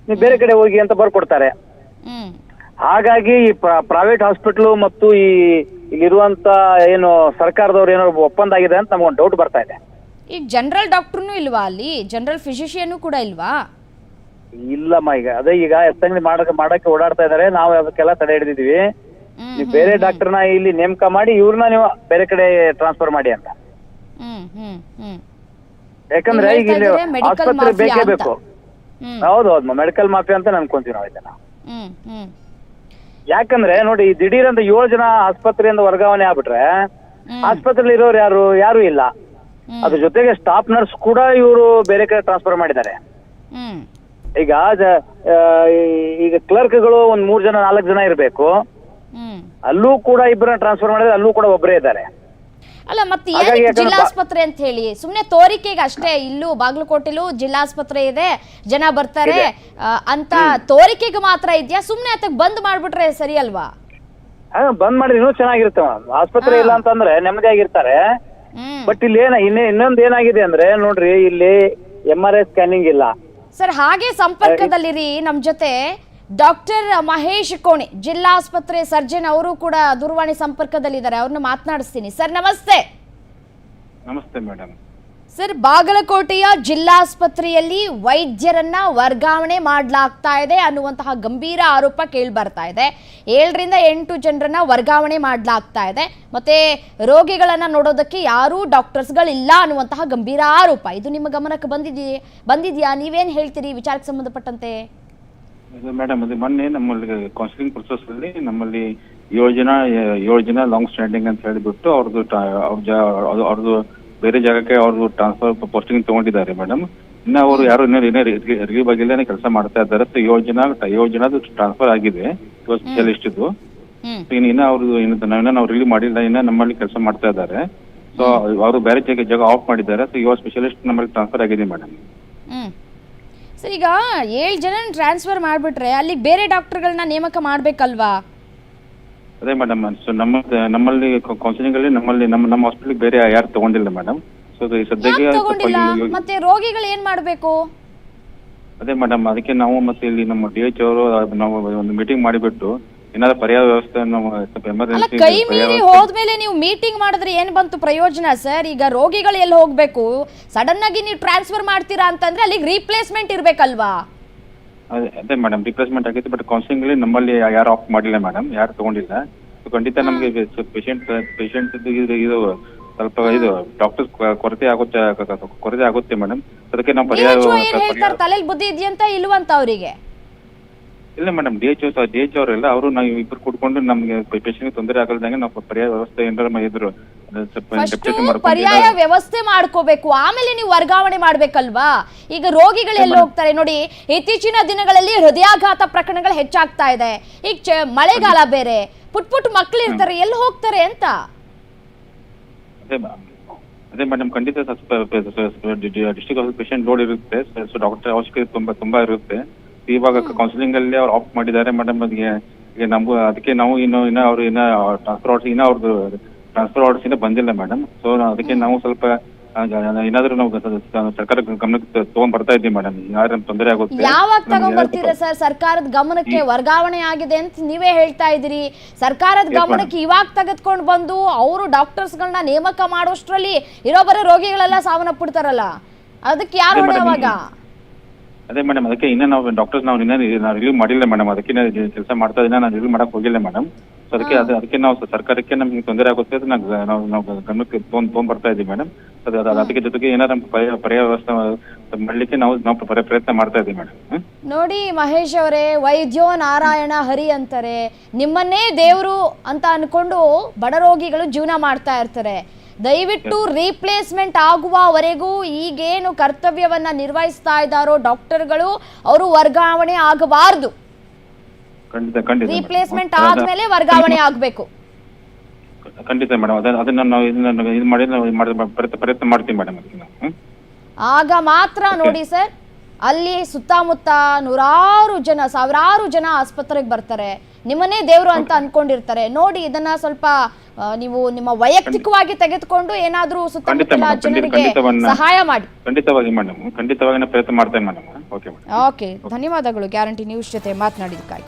ನೀವು ಬೇರೆ ಕಡೆ ಹೋಗಿ ಅಂತ ಬರ್ಕೊಡ್ತಾರೆ. ಹಾಗಾಗಿ ಈ ಪ್ರೈವೇಟ್ ಹಾಸ್ಪಿಟ್ಲು ಮತ್ತು ಈ ಇಲ್ಲಿರುವಂತ ಏನು ಸರ್ಕಾರದವ್ರು ಏನೋ ಒಪ್ಪಂದ ಆಗಿದೆ ಅಂತ ನಮ್ಗೊಂದು ಡೌಟ್ ಬರ್ತಾ ಇದೆ. ಈಗ ಜನರಲ್ ಡಾಕ್ಟರ್ನು ಇಲ್ವಾ ಅಲ್ಲಿ? ಜನರಲ್ ಫಿಸಿಷಿಯನ್ ಕೂಡ ಇಲ್ವಾ? ಇಲ್ಲಮ್ಮ ಈಗ ಅದೇ ಈಗ ಎತ್ತಂಗಡಿ ಮಾಡಕ್ ಮಾಡಕ್ಕೆ ಓಡಾಡ್ತಾ ಇದಾರೆ. ನಾವು ಅದಕ್ಕೆಲ್ಲ ತಡೆ ಹಿಡಿದಿದೀವಿ. ನೀವು ಬೇರೆ ಡಾಕ್ಟರ್ನ ಇಲ್ಲಿ ನೇಮಕ ಮಾಡಿ ಇವ್ರನ್ನ ನೀವು ಬೇರೆ ಕಡೆ ಟ್ರಾನ್ಸ್ಫರ್ ಮಾಡಿ ಅಂತ. ಹ್ಮ್ ಹ್ಮ್ ಹ್ಮ್. ಯಾಕಂದ್ರೆ ಈಗ ಇಲ್ಲಿ ಆಸ್ಪತ್ರೆ ಬೇಕೇ ಬೇಕು. ಹೌದು ಹೌದು ಮೆಡಿಕಲ್ ಮಾಫಿಯಾ ಅಂತ ಅನ್ಕೊಂತೀವಿ ನಾವು ಇದನ್ನ. ಹ್ಮ್ ಹ್ಮ್. ಯಾಕಂದ್ರೆ ನೋಡಿ ದಿಢೀರ್ ಅಂತ ಏಳು ಜನ ಆಸ್ಪತ್ರೆಯಿಂದ ವರ್ಗಾವಣೆ ಆಗ್ಬಿಟ್ರೆ. ಆಸ್ಪತ್ರೆಯಲ್ಲಿ ಇರೋರು ಯಾರು? ಯಾರು ಇಲ್ಲ. ಅದ್ರ ಜೊತೆಗೆ ಸ್ಟಾಫ್ ನರ್ಸ್ ಕೂಡ ಇವರು ಬೇರೆ ಕಡೆ ಟ್ರಾನ್ಸ್ಫರ್ ಮಾಡಿದ್ದಾರೆ. ಈಗ ಈಗ ಕ್ಲರ್ಕ್ಗಳು ಒಂದ್ ಮೂರ್ ಜನ ನಾಲ್ಕು ಜನ ಇರಬೇಕು. ಅಲ್ಲೂ ಕೂಡ ಇಬ್ಬರನ್ನ ಟ್ರಾನ್ಸ್ಫರ್ ಮಾಡಿದ್ರೆ ಅಲ್ಲೂ ಕೂಡ ಒಬ್ಬರೇ ಇದ್ದಾರೆ. ಅಲ್ಲ ಮತ್ತೆ ಏನಕ್ಕೆ ಜಿಲ್ಲಾಸ್ಪತ್ರೆ ಅಂತ ಹೇಳಿ? ಸುಮ್ನೆ ತೋರಿಕೆಗೆ ಅಷ್ಟೇ ಇಲ್ಲೂ ಬಾಗಲಕೋಟೆಲೂ ಜಿಲ್ಲಾಸ್ಪತ್ರೆ ಇದೆ ಜನ ಬರ್ತಾರೆ. ಅಂತ ತೋರಿಕೆಗೆ ಮಾತ್ರ ಇದೆಯಾ? ಸುಮ್ನೆ ಅದಕ್ಕೆ ಬಂದ್ ಮಾಡ್ಬಿಟ್ರೆ ಸರಿ ಅಲ್ವಾ? ಬಂದ್ ಮಾಡಿದ್ರೆ ಇನ್ನೂ ಚೆನ್ನಾಗಿರುತ್ತೆ. ಆಸ್ಪತ್ರೆ ಇಲ್ಲ ಅಂತಂದ್ರೆ ನೆಮ್ಮದಿ ಆಗಿರ್ತಾರೆ. ಬಟ್ ಇಲ್ಲಿ ಏನ ಇನ್ನೇ ಇನ್ನೊಂದ್ ಏನಾಗಿದೆ ಅಂದ್ರೆ ನೋಡ್ರಿ ಇಲ್ಲಿ ಎಂ ಆರ್ ಐ ಸ್ಕ್ಯಾನಿಂಗ್ ಇಲ್ಲ. ಸರ್ ಹಾಗೆ ಸಂಪರ್ಕದಲ್ಲಿರಿ ನಮ್ ಜೊತೆ. ಡಾಕ್ಟರ್ ಮಹೇಶ್ ಕೋಣೆ ಜಿಲ್ಲಾಸ್ಪತ್ರೆ ಸರ್ಜನ್ ಅವರು ಕೂಡ ದೂರವಾಣಿ ಸಂಪರ್ಕದಲ್ಲಿದ್ದಾರೆ. ಅವ್ರನ್ನ ಮಾತನಾಡಿಸ್ತೀನಿ. ಸರ್ ನಮಸ್ತೆ. ನಮಸ್ತೆ ಮೇಡಮ್ ಸರ್ ಬಾಗಲಕೋಟೆಯ ಜಿಲ್ಲಾಸ್ಪತ್ರೆಯಲ್ಲಿ ವೈದ್ಯರನ್ನ ವರ್ಗಾವಣೆ ಮಾಡಲಾಗ್ತಾ ಇದೆ ಅನ್ನುವಂತಹ ಗಂಭೀರ ಆರೋಪ ಕೇಳಿ ಬರ್ತಾ ಇದೆ. ಏಳರಿಂದ ಎಂಟು ಜನರನ್ನ ವರ್ಗಾವಣೆ ಮಾಡಲಾಗ್ತಾ ಇದೆ. ಮತ್ತೆ ರೋಗಿಗಳನ್ನ ನೋಡೋದಕ್ಕೆ ಯಾರೂ ಡಾಕ್ಟರ್ಸ್ಗಳಿಲ್ಲ ಅನ್ನುವಂತಹ ಗಂಭೀರ ಆರೋಪ. ಇದು ನಿಮ್ಮ ಗಮನಕ್ಕೆ ಬಂದಿದೆಯೇ? ಬಂದಿದೆಯಾ? ನೀವೇನು ಹೇಳ್ತೀರಿ ವಿಚಾರಕ್ಕೆ ಸಂಬಂಧಪಟ್ಟಂತೆ? ಮೇಡಮ್ ಅದು ಮೊನ್ನೆ ನಮ್ಮಲ್ಲಿ ಕೌನ್ಸಿಲಿಂಗ್ ಪ್ರೊಸೆಸ್ ಅಲ್ಲಿ ನಮ್ಮಲ್ಲಿ ಏಳು ಜನ ಏಳು ಜನ ಲಾಂಗ್ ಸ್ಟ್ಯಾಂಡಿಂಗ್ ಅಂತ ಹೇಳಿಬಿಟ್ಟು ಅವ್ರದ್ದು ಅವ್ರದ್ದು ಬೇರೆ ಜಾಗಕ್ಕೆ ಅವ್ರದ್ದು ಟ್ರಾನ್ಸ್ಫರ್ ಪೋಸ್ಟಿಂಗ್ ತಗೊಂಡಿದ್ದಾರೆ ಮೇಡಮ್ ಇನ್ನು ಅವರು ಯಾರು ಇನ್ನೂ ಇನ್ನೂ ಬಗ್ಗೆನೇ ಕೆಲಸ ಮಾಡ್ತಾ ಇದ್ದಾರೆ. ಸೊ ಏಳು ಜನ ಏಳು ಟ್ರಾನ್ಸ್ಫರ್ ಆಗಿದೆ. ಸ್ಪೆಷಲಿಸ್ಟ್ ಇದು ಇನ್ನು ಇನ್ನ ಅವ್ರದ್ದು ಇನ್ನು ನಾವಿನ್ನ ನಾವು ರಿಲೀವ್ ಮಾಡಿಲ್ಲ. ಇನ್ನ ನಮ್ಮಲ್ಲಿ ಕೆಲಸ ಮಾಡ್ತಾ ಇದ್ದಾರೆ. ಸೊ ಅವರು ಬೇರೆ ಜಾಗ ಜಾಗ ಆಫ್ ಮಾಡಿದ್ದಾರೆ. ಸೊ ಇವಾಗ ಸ್ಪೆಷಲಿಸ್ಟ್ ನಮ್ಮಲ್ಲಿ ಟ್ರಾನ್ಸ್ಫರ್ ಆಗಿದೆ ಮೇಡಮ್ ಸರ್ ಈಗ ಏಳು ಜನ ಟ್ರಾನ್ಸ್ಫರ್ ಮಾಡಿಬಿಟ್ರೆ ಅಲ್ಲಿಗೆ ಬೇರೆ ಡಾಕ್ಟರ್ಗಳನ್ನ ನೇಮಕ ಮಾಡಬೇಕಲ್ವಾ? ಅದೇ ಮೇಡಮ್ ಸೊ ನಮ್ಮ ನಮ್ಮಲ್ಲಿ ಕೌನ್ಸಿಲಿಂಗ್ ಅಲ್ಲಿ ನಮ್ಮಲ್ಲಿ ನಮ್ಮ ನಮ್ಮ ಹಾಸ್ಪಿಟಲ್ ಬೇರೆ ಯಾರು ತಗೊಂಡಿಲ್ಲ ಮೇಡಮ್ ಸೊ ಈ ಸದ್ಯಕ್ಕೆ ಯಾಕೆ ತಗೊಂಡಿಲ್ಲ? ಮತ್ತೆ ರೋಗಿಗಳು ಏನ್ ಮಾಡಬೇಕು? ಅದೇ ಮೇಡಮ್ ಅದಕ್ಕೆ ನಾವು ಮತ್ತೆ ಇಲ್ಲಿ ನಮ್ಮ ಡಿ ಎಚ್ ಅವರು ನಾವು ಒಂದು ಮೀಟಿಂಗ್ ಮಾಡಿಬಿಟ್ಟು ಏನಾದ್ರು ಪರ್ಯಾಯ ವ್ಯವಸ್ಥೆ ನಾವು ಸ್ವಲ್ಪ ಅಲ್ಲ ಎಮರ್ಜೆನ್ಸಿ ಕೈ ಮೀರಿ ಹೋದ್ಮೇಲೆ ನೀವು ಮೀಟಿಂಗ್ ಮಾಡಿದ್ರೆ ಏನ್ ಬಂತು ಪ್ರಯೋಜನ ಸರ್? ಈಗ ರೋಗಿಗಳು ಎಲ್ಲಿ ಹೋಗ್ಬೇಕು? ಸಡನ್ ಆಗಿ ನೀವು ಟ್ರಾನ್ಸ್ಫರ್ ಮಾಡ್ತೀರಾ ಅಂತಂದ್ರೆ ಅಲ್ಲಿಗೆ ರೀಪ್ಲೇಸ್ಮೆಂಟ್ ಇರ್ಬೇಕಲ್ವಾ? ಅದೇ ಅದೇ ಮೇಡಮ್ ರಿಪ್ಲೇಸ್ಮೆಂಟ್ ಆಗಿತ್ತು ಬಟ್ ಕೌನ್ಸಿಲಿಂಗ್ ನಮ್ಮಲ್ಲಿ ಯಾರು ಆಫ್ ಮಾಡಿಲ್ಲ ಮೇಡಮ್ ಯಾರು ತಗೊಂಡಿಲ್ಲ. So, ಖಂಡಿತ ನಮಗೆ ಪೇಷಂಟ್ ಪೇಷಂಟ್ ಇದು ಇದು ಸ್ವಲ್ಪ ಇದು ಡಾಕ್ಟರ್ ಕೊರತೆ ಆಗುತ್ತೆ ಕೊರತೆ ಆಗುತ್ತೆ ಮೇಡಮ್ ಅದಕ್ಕೆ ನಾವು ಪರ್ಯಾಯ ಏನ್ ಪರ್ಯಾಯ- ಹೇಳ್ತಾರೆ ತಲೆಯಲ್ಲಿ ಬುದ್ಧಿ ಇದೆಯಂತ ಇಲ್ವಂತ ಅವರಿಗೆ? ಇಲ್ಲ madam D H D H ಅವರೆಲ್ಲ ಅವರು ನಾವು ಇಬ್ರು ಕೂತ್ಕೊಂಡು ನಮ್ಗೆ ಪೇಷಂಟ್ಗೆ ತೊಂದರೆ ಆಗಲ್ದಂಗೆ ನಾವು ಪರ್ಯಾಯ ವ್ಯವಸ್ಥೆ ಏನಾರ ಇದ್ರು ಸ್ವಲ್ಪ ಫಸ್ಟ್ deputation ಮಾಡ್ಕೊಂಡು ಪರ್ಯಾಯ ವ್ಯವಸ್ಥೆ ಮಾಡ್ಕೋಬೇಕು. ಆಮೇಲೆ ನೀವು ವರ್ಗಾವಣೆ ಮಾಡ್ಬೇಕಲ್ವಾ? ಈಗ ರೋಗಿಗಳು ಎಲ್ಲಿ ಹೋಗ್ತಾರೆ ನೋಡಿ ಇತ್ತೀಚಿನ ದಿನಗಳಲ್ಲಿ ಹೃದಯಾಘಾತ ಪ್ರಕರಣಗಳು ಹೆಚ್ಚಾಗ್ತಾ ಇದೆ. ಈಗ ಚ- ಮಳೆಗಾಲ ಬೇರೆ. ಪುಟ್ ಪುಟ್ ಮಕ್ಳು ಇರ್ತಾರೆ ಎಲ್ಲಿ ಹೋಗ್ತಾರೆ ಅಂತ? ಅದೇ. ಅದೇ ಮೇಡಮ್ ಖಂಡಿತ ಡಿಸ್ಟ್ರಿಕ್ಟ್ ಪೇಷಂಟ್ ಲೋಡ್ ಇರುತ್ತೆ. ಡಾಕ್ಟರ್ ಅವಶ್ಯಕತೆ ತುಂಬಾ ತುಂಬಾ ಇರುತ್ತೆ. ಇವಾಗ ಕೌನ್ಸಿಲಿಂಗ್ ಅಲ್ಲಿ ಅವ್ರು ಆಫ್ ಮಾಡಿದ್ದಾರೆ. ಮೇಡಮ್ ಅದಕ್ಕೆ ಈಗ ನಮಗೂ ಅದಕ್ಕೆ ನಾವು ಇನ್ನು ಇನ್ನ ಅವ್ರು ಇನ್ನ ಟ್ರಾನ್ಸ್ಫರ್ ಆರ್ಡರ್ಸ್ ಇನ್ನ ಅವ್ರದ್ದು ಟ್ರಾನ್ಸ್ಫರ್ ಆರ್ಡರ್ಸ್ ಇನ್ನ ಬಂದಿಲ್ಲ ಮೇಡಮ್ ಸೊ ಅದಕ್ಕೆ ನಾವು ಸ್ವಲ್ಪ ಏನಾದ್ರೂ ನಾವು ಸರ್ಕಾರ ಗಮನಕ್ಕೆ ತಗೊಂಡ್ ಬರ್ತಾ ಇದ್ದೀವಿ ಮೇಡಮ್ ಯಾರು ತೊಂದರೆ ಆಗುತ್ತೆ ಯಾವಾಗ ತಗೊಂಡ್ ತಗೊಂಡ್ಬರ್ತೀರಾ ಸರ್? ಸರ್ಕಾರದ ಗಮನಕ್ಕೆ ವರ್ಗಾವಣೆ ಆಗಿದೆ ಅಂತ ನೀವೇ ಹೇಳ್ತಾ ಇದ್ದೀರಿ. ಸರ್ಕಾರದ ಗಮನಕ್ಕೆ ಇವಾಗ ತೆಗೆದುಕೊಂಡು ಬಂದು ಅವರು ಡಾಕ್ಟರ್ಸ್ ಗಳನ್ನ ನೇಮಕ ಮಾಡೋಷ್ಟ್ರಲ್ಲಿ ಇರೋ ಬರೋ ರೋಗಿಗಳೆಲ್ಲ ಸಾವನ್ನಪ್ಪಿಡ್ತಾರಲ್ಲ. ಅದಕ್ಕೆ ಯಾರು ಹೊಣೆ ಅವಾಗ? ಅದೇ ಮೇಡಮ್ ಅದಕ್ಕೆ ಇನ್ನೂ ನಾವು ಡಾಕ್ಟರ್ಸ್ ನಾವು ಇನ್ನ ನಾವು ರಿಲೀವ್ ಮಾಡಿಲ್ಲ ಮೇಡಮ್ ಅದಕ್ಕೆ ಕೆಲಸ ಮಾಡ್ತಾ ಇದ್ದೀನಿ ನಾನು ರಿಲೀವ್ ಮಾಡಕ್ಕೆ ಹೋಗಿಲ್ಲ ಮೇಡಮ್ ಸೊ ಅದಕ್ಕೆ ಅದು ಅದಕ್ಕೆ ನಾವು ಸರ್ಕಾರಕ್ಕೆ ನಮಗೆ ತೊಂದರೆ ಆಗುತ್ತೆ ಅದು ನಾವು ನಾವು ನಾವು ಗಮನಕ್ಕೆ ತೊಗೊಂಡ್ ತೊಗೊಂಡ್ ಬರ್ತಾ ಇದ್ದೀವಿ ಮೇಡಮ್ ಅದು ಅದು- ಅದಕ್ಕೆ ಜೊತೆಗೆ ಏನಾದ್ರು ಪರ್ಯಾಯ ಪರ್ಯಾಯ ವ್ಯವಸ್ಥೆ ಮಾಡಲಿಕ್ಕೆ ನಾವು ನಾವು ಪ್ರಯತ್ನ ಮಾಡ್ತಾ ಇದ್ದೀವಿ ಮೇಡಮ್ ನೋಡಿ ಮಹೇಶ್ ಅವರೇ ವೈದ್ಯೋ ನಾರಾಯಣ ಹರಿ ಅಂತಾರೆ. ನಿಮ್ಮನ್ನೇ ದೇವರು ಅಂತ ಅನ್ಕೊಂಡು ಬಡ ರೋಗಿಗಳು ಜೀವನ ಮಾಡ್ತಾ ಇರ್ತಾರೆ. ದಯವಿಟ್ಟು ರೀಪ್ಲೇಸ್ಮೆಂಟ್ ಆಗುವವರೆಗೂ ಈಗೇನು ಕರ್ತವ್ಯವನ್ನ ನಿರ್ವಹಿಸ್ತಾ ಇದ್ದಾರೋ ಡಾಕ್ಟರ್ಗಳು ಅವರು ವರ್ಗಾವಣೆ ಆಗಬಾರದು. ರೀಪ್ಲೇಸ್ಮೆಂಟ್ ಆದ್ಮೇಲೆ ವರ್ಗಾವಣೆ ಆಗ್ಬೇಕು. ಖಂಡಿತ ಮೇಡಮ್. ಅದನ್ನ ನಾವು ಇದನ್ನ ಇದು ಮಾಡಿ ಪ್ರಯತ್ನ ಮಾಡ್ತೀವಿ ಮೇಡಮ್? ಆಗ ಮಾತ್ರ ನೋಡಿ ಸರ್ ಅಲ್ಲಿ ಸುತ್ತಮುತ್ತ ನೂರಾರು ಜನ ಸಾವಿರಾರು ಜನ ಆಸ್ಪತ್ರೆಗೆ ಬರ್ತಾರೆ. ನಿಮ್ಮನ್ನೇ ದೇವರು ಅಂತ ಅನ್ಕೊಂಡಿರ್ತಾರೆ. ನೋಡಿ ಇದನ್ನ ಸ್ವಲ್ಪ ನೀವು ನಿಮ್ಮ ವೈಯಕ್ತಿಕವಾಗಿ ತೆಗೆದುಕೊಂಡು ಏನಾದರೂ ಸುತ್ತಮುತ್ತಲ ಜನರಿಗೆ ಸಹಾಯ ಮಾಡಿ. ಖಂಡಿತವಾಗಿ ಮೇಡಮ್ ಖಂಡಿತವಾಗಿ ಪ್ರಯತ್ನ ಮಾಡ್ತೇನೆ ಮೇಡಮ್. Okay madam. ಓಕೆ ಧನ್ಯವಾದಗಳು. ಗ್ಯಾರಂಟಿ ನ್ಯೂಸ್ ಜೊತೆ ಮಾತನಾಡಿದ್ದಕ್ಕಾಗಿ.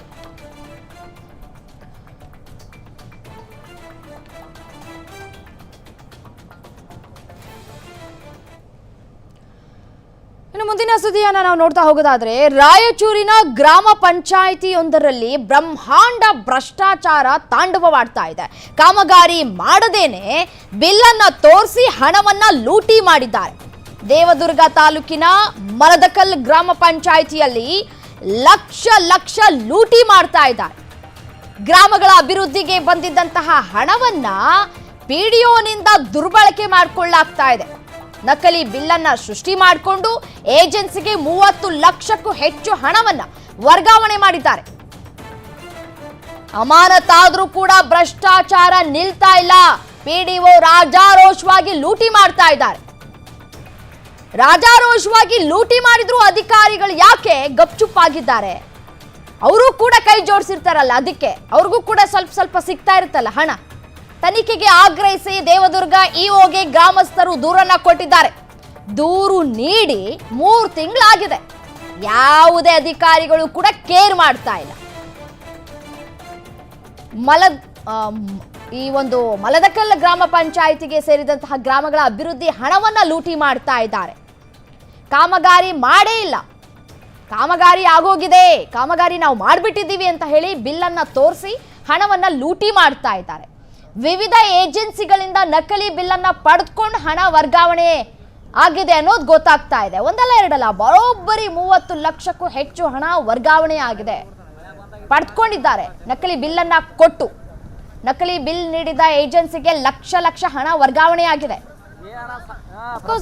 ಇನ್ನು ಮುಂದಿನ ಸುದ್ದಿಯನ್ನ ನಾವು ನೋಡ್ತಾ ಹೋಗೋದಾದ್ರೆ, ರಾಯಚೂರಿನ ಗ್ರಾಮ ಪಂಚಾಯಿತಿಯೊಂದರಲ್ಲಿ ಬ್ರಹ್ಮಾಂಡ ಭ್ರಷ್ಟಾಚಾರ ತಾಂಡವವಾಡ್ತಾ ಇದೆ. ಕಾಮಗಾರಿ ಮಾಡದೇನೆ ಬಿಲ್ಲನ್ನ ತೋರಿಸಿ ಹಣವನ್ನ ಲೂಟಿ ಮಾಡಿದ್ದಾರೆ. ದೇವದುರ್ಗ ತಾಲೂಕಿನ ಮರದಕಲ್ ಗ್ರಾಮ ಪಂಚಾಯಿತಿಯಲ್ಲಿ ಲಕ್ಷ ಲಕ್ಷ ಲೂಟಿ ಮಾಡ್ತಾ ಇದ್ದಾರೆ. ಗ್ರಾಮಗಳ ಅಭಿವೃದ್ಧಿಗೆ ಬಂದಿದ್ದಂತಹ ಹಣವನ್ನ ಪಿಡಿಒನಿಂದ ದುರ್ಬಳಕೆ ಮಾಡಿಕೊಳ್ಳಾಗ್ತಾ ಇದೆ. ನಕಲಿ ಬಿಲ್ಲನ್ನ ಸೃಷ್ಟಿ ಮಾಡಿಕೊಂಡು ಏಜೆನ್ಸಿಗೆ ಮೂವತ್ತು ಲಕ್ಷಕ್ಕೂ ಹೆಚ್ಚು ಹಣವನ್ನ ವರ್ಗಾವಣೆ ಮಾಡಿದ್ದಾರೆ. ಅಮಾನತಾದ್ರೂ ಕೂಡ ಭ್ರಷ್ಟಾಚಾರ ನಿಲ್ತಾ ಇಲ್ಲ. ಪಿಡಿಒ ರಾಜಾರೋಷವಾಗಿ ಲೂಟಿ ಮಾಡ್ತಾ ಇದ್ದಾರೆ. ರಾಜಾರೋಷವಾಗಿ ಲೂಟಿ ಮಾಡಿದ್ರು ಅಧಿಕಾರಿಗಳು ಯಾಕೆ ಗಪ್ಚುಪ್ಪಾಗಿದ್ದಾರೆ? ಅವರು ಕೂಡ ಕೈ ಜೋಡಿಸಿರ್ತಾರಲ್ಲ, ಅದಕ್ಕೆ. ಅವ್ರಿಗೂ ಕೂಡ ಸ್ವಲ್ಪ ಸ್ವಲ್ಪ ಸಿಗ್ತಾ ಇರುತ್ತಲ್ಲ ಹಣ. ತನಿಖೆಗೆ ಆಗ್ರಹಿಸಿ ದೇವದುರ್ಗ ಇಒಗೆ ಗ್ರಾಮಸ್ಥರು ದೂರನ್ನ ಕೊಟ್ಟಿದ್ದಾರೆ. ದೂರು ನೀಡಿ ಮೂರು ತಿಂಗಳಾಗಿದೆ. ಯಾವುದೇ ಅಧಿಕಾರಿಗಳು ಕೂಡ ಕೇರ್ ಮಾಡ್ತಾ ಇಲ್ಲ. ಮಲ ಈ ಒಂದು ಮಲದಕಲ್ ಗ್ರಾಮ ಪಂಚಾಯಿತಿಗೆ ಸೇರಿದಂತಹ ಗ್ರಾಮಗಳ ಅಭಿವೃದ್ಧಿ ಹಣವನ್ನ ಲೂಟಿ ಮಾಡ್ತಾ ಇದ್ದಾರೆ. ಕಾಮಗಾರಿ ಮಾಡೇ ಇಲ್ಲ. ಕಾಮಗಾರಿ ಆಗೋಗಿದೆ. ಕಾಮಗಾರಿ ನಾವು ಮಾಡಿಬಿಟ್ಟಿದ್ದೀವಿ ಅಂತ ಹೇಳಿ ಬಿಲ್ಲನ್ನು ತೋರಿಸಿ ಹಣವನ್ನ ಲೂಟಿ ಮಾಡ್ತಾ ಇದ್ದಾರೆ. ವಿವಿಧ ಏಜೆನ್ಸಿಗಳಿಂದ ನಕಲಿ ಬಿಲ್ಲನ್ನು ಪಡೆದುಕೊಂಡು ಹಣ ವರ್ಗಾವಣೆ ಆಗಿದೆ ಅನ್ನೋದು ಗೊತ್ತಾಗ್ತಾ ಇದೆ. ಒಂದಲ್ಲ ಎರಡಲ್ಲ, ಬರೋಬ್ಬರಿ ಮೂವತ್ತು ಲಕ್ಷಕ್ಕೂ ಹೆಚ್ಚು ಹಣ ವರ್ಗಾವಣೆ ಆಗಿದೆ. ಪಡೆದುಕೊಂಡಿದ್ದಾರೆ ನಕಲಿ ಬಿಲ್ಲನ್ನ ಕೊಟ್ಟು. ನಕಲಿ ಬಿಲ್ ನೀಡಿದ ಏಜೆನ್ಸಿಗೆ ಲಕ್ಷ ಲಕ್ಷ ಹಣ ವರ್ಗಾವಣೆ ಆಗಿದೆ.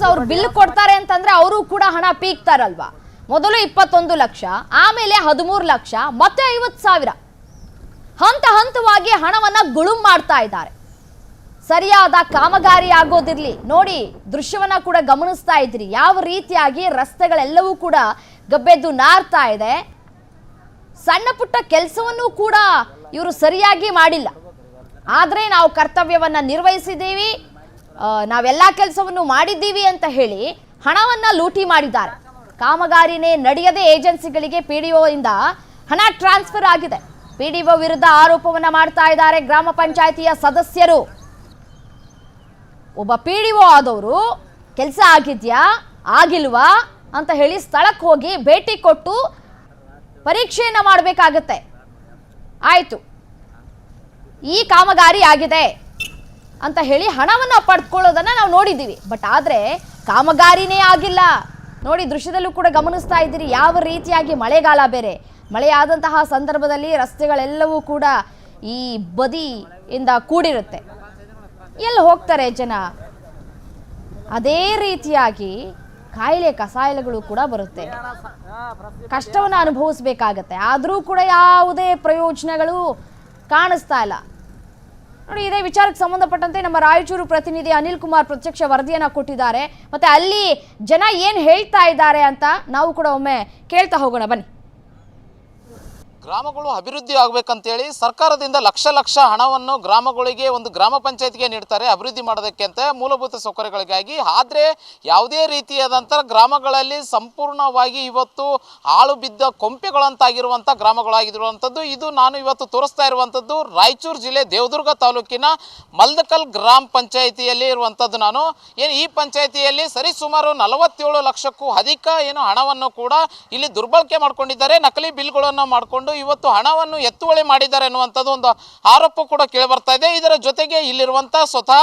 ಅವ್ರು ಬಿಲ್ ಕೊಡ್ತಾರೆ ಅಂತಂದ್ರೆ ಅವರು ಕೂಡ ಹಣ ಪೀಕ್ತಾರಲ್ವಾ? ಮೊದಲು ಇಪ್ಪತ್ತೊಂದು ಲಕ್ಷ, ಆಮೇಲೆ ಹದಿಮೂರು ಲಕ್ಷ, ಮತ್ತೆ ಐವತ್ತು ಸಾವಿರ. ಹಂತ ಹಂತವಾಗಿ ಹಣವನ್ನ ಗುಳುಂ ಮಾಡ್ತಾ ಇದ್ದಾರೆ. ಸರಿಯಾದ ಕಾಮಗಾರಿ ಆಗೋದಿರ್ಲಿ. ನೋಡಿ, ದೃಶ್ಯವನ್ನ ಕೂಡ ಗಮನಿಸ್ತಾ ಇದ್ರಿ. ಯಾವ ರೀತಿಯಾಗಿ ರಸ್ತೆಗಳೆಲ್ಲವೂ ಕೂಡ ಗಬ್ಬೆದ್ದು ನಾರ್ತಾ ಇದೆ. ಸಣ್ಣ ಪುಟ್ಟ ಕೆಲಸವನ್ನು ಕೂಡ ಇವರು ಸರಿಯಾಗಿ ಮಾಡಿಲ್ಲ. ಆದರೆ ನಾವು ಕರ್ತವ್ಯವನ್ನ ನಿರ್ವಹಿಸಿದ್ದೀವಿ. ನಾವೆಲ್ಲ ಕೆಲಸವನ್ನು ಮಾಡಿದ್ದೀವಿ ಅಂತ ಹೇಳಿ ಹಣವನ್ನ ಲೂಟಿ ಮಾಡಿದ್ದಾರೆ. ಕಾಮಗಾರಿನೇ ನಡೆಯದೆ ಏಜೆನ್ಸಿಗಳಿಗೆ ಪಿ ಡಿ ಇಂದ ಹಣ ಟ್ರಾನ್ಸ್ಫರ್ ಆಗಿದೆ. ಪಿಡಿಒ ವಿರುದ್ಧ ಆರೋಪವನ್ನ ಮಾಡ್ತಾ ಇದ್ದಾರೆ ಗ್ರಾಮ ಪಂಚಾಯಿತಿಯ ಸದಸ್ಯರು. ಒಬ್ಬ ಪಿಡಿಒ ಆದವರು, ಕೆಲಸ ಆಗಿದ್ಯಾ, ಆಗಿಲ್ವಾ ಅಂತ ಹೇಳಿ ಸ್ಥಳಕ್ಕೆ ಹೋಗಿ ಭೇಟಿ ಕೊಟ್ಟು ಪರೀಕ್ಷೆಯನ್ನು ಮಾಡಬೇಕಾಗತ್ತೆ. ಆಯಿತು. ಈ ಕಾಮಗಾರಿ ಆಗಿದೆ ಅಂತ ಹೇಳಿ ಹಣವನ್ನು ಪಡ್ಕೊಳ್ಳೋದನ್ನ ನಾವು ನೋಡಿದ್ದೀವಿ. ಬಟ್ ಆದರೆ ಕಾಮಗಾರಿನೇ ಆಗಿಲ್ಲ. ನೋಡಿ, ದೃಶ್ಯದಲ್ಲೂ ಕೂಡ ಗಮನಿಸ್ತಾ ಇದ್ದೀರಿ, ಯಾವ ರೀತಿಯಾಗಿ ಮಳೆಗಾಲ ಬೇರೆ. ಮಳೆಯಾದಂತಹ ಸಂದರ್ಭದಲ್ಲಿ ರಸ್ತೆಗಳೆಲ್ಲವೂ ಕೂಡ ಈ ಬದಿಯಿಂದ ಕೂಡಿರುತ್ತೆ. ಎಲ್ಲಿ ಹೋಗ್ತಾರೆ ಜನ? ಅದೇ ರೀತಿಯಾಗಿ ಕಾಯಿಲೆ ಕಸಾಯಿಲೆಗಳು ಕೂಡ ಬರುತ್ತೆ. ಕಷ್ಟವನ್ನು ಅನುಭವಿಸ್ಬೇಕಾಗತ್ತೆ. ಆದರೂ ಕೂಡ ಯಾವುದೇ ಪ್ರಯೋಜನಗಳು ಕಾಣಿಸ್ತಾ ಇಲ್ಲ. ನೋಡಿ, ಇದೇ ವಿಚಾರಕ್ಕೆ ಸಂಬಂಧಪಟ್ಟಂತೆ ನಮ್ಮ ರಾಯಚೂರು ಪ್ರತಿನಿಧಿ ಅನಿಲ್ ಕುಮಾರ್ ಪ್ರತ್ಯಕ್ಷ ವರದಿಯನ್ನು ಕೊಟ್ಟಿದ್ದಾರೆ. ಮತ್ತೆ ಅಲ್ಲಿ ಜನ ಏನು ಹೇಳ್ತಾ ಇದ್ದಾರೆ ಅಂತ ನಾವು ಕೂಡ ಒಮ್ಮೆ ಕೇಳ್ತಾ ಹೋಗೋಣ. ಬನ್ನಿ. ಗ್ರಾಮಗಳು ಅಭಿವೃದ್ಧಿ ಆಗಬೇಕಂತೇಳಿ ಸರ್ಕಾರದಿಂದ ಲಕ್ಷ ಲಕ್ಷ ಹಣವನ್ನು ಗ್ರಾಮಗಳಿಗೆ ಒಂದು ಗ್ರಾಮ ಪಂಚಾಯತ್ಗೆ ನೀಡ್ತಾರೆ ಅಭಿವೃದ್ಧಿ ಮಾಡೋದಕ್ಕೆ ಅಂತ ಮೂಲಭೂತ ಸೌಕರ್ಯಗಳಿಗಾಗಿ. ಆದರೆ ಯಾವುದೇ ರೀತಿಯಾದಂಥ ಗ್ರಾಮಗಳಲ್ಲಿ ಸಂಪೂರ್ಣವಾಗಿ ಇವತ್ತು ಹಾಳು ಬಿದ್ದ ಕೊಂಪೆಗಳಂತಾಗಿರುವಂಥ ಗ್ರಾಮಗಳಾಗಿರುವಂಥದ್ದು. ಇದು ನಾನು ಇವತ್ತು ತೋರಿಸ್ತಾ ಇರುವಂಥದ್ದು ರಾಯಚೂರು ಜಿಲ್ಲೆ ದೇವದುರ್ಗ ತಾಲೂಕಿನ ಮಲ್ದಕಲ್ ಗ್ರಾಮ ಪಂಚಾಯಿತಿಯಲ್ಲಿ ಇರುವಂಥದ್ದು ನಾನು. ಏನು ಈ ಪಂಚಾಯಿತಿಯಲ್ಲಿ ಸರಿಸುಮಾರು ನಲವತ್ತೇಳು ಲಕ್ಷಕ್ಕೂ ಅಧಿಕ ಏನು ಹಣವನ್ನು ಕೂಡ ಇಲ್ಲಿ ದುರ್ಬಳಕೆ ಮಾಡ್ಕೊಂಡಿದ್ದಾರೆ. ನಕಲಿ ಬಿಲ್ಗಳನ್ನು ಮಾಡಿಕೊಂಡು ಇವತ್ತು ಹಣವನ್ನು ಎತ್ತುವಳಿ ಮಾಡಿದ್ದಾರೆ ಅನ್ನುವಂಥದ್ದು ಒಂದು ಆರೋಪ ಕೂಡ ಕೇಳಿ ಬರ್ತಾ ಇದೆ. ಇದರ ಜೊತೆಗೆ ಇಲ್ಲಿರುವಂಥ ಸ್ವತಃ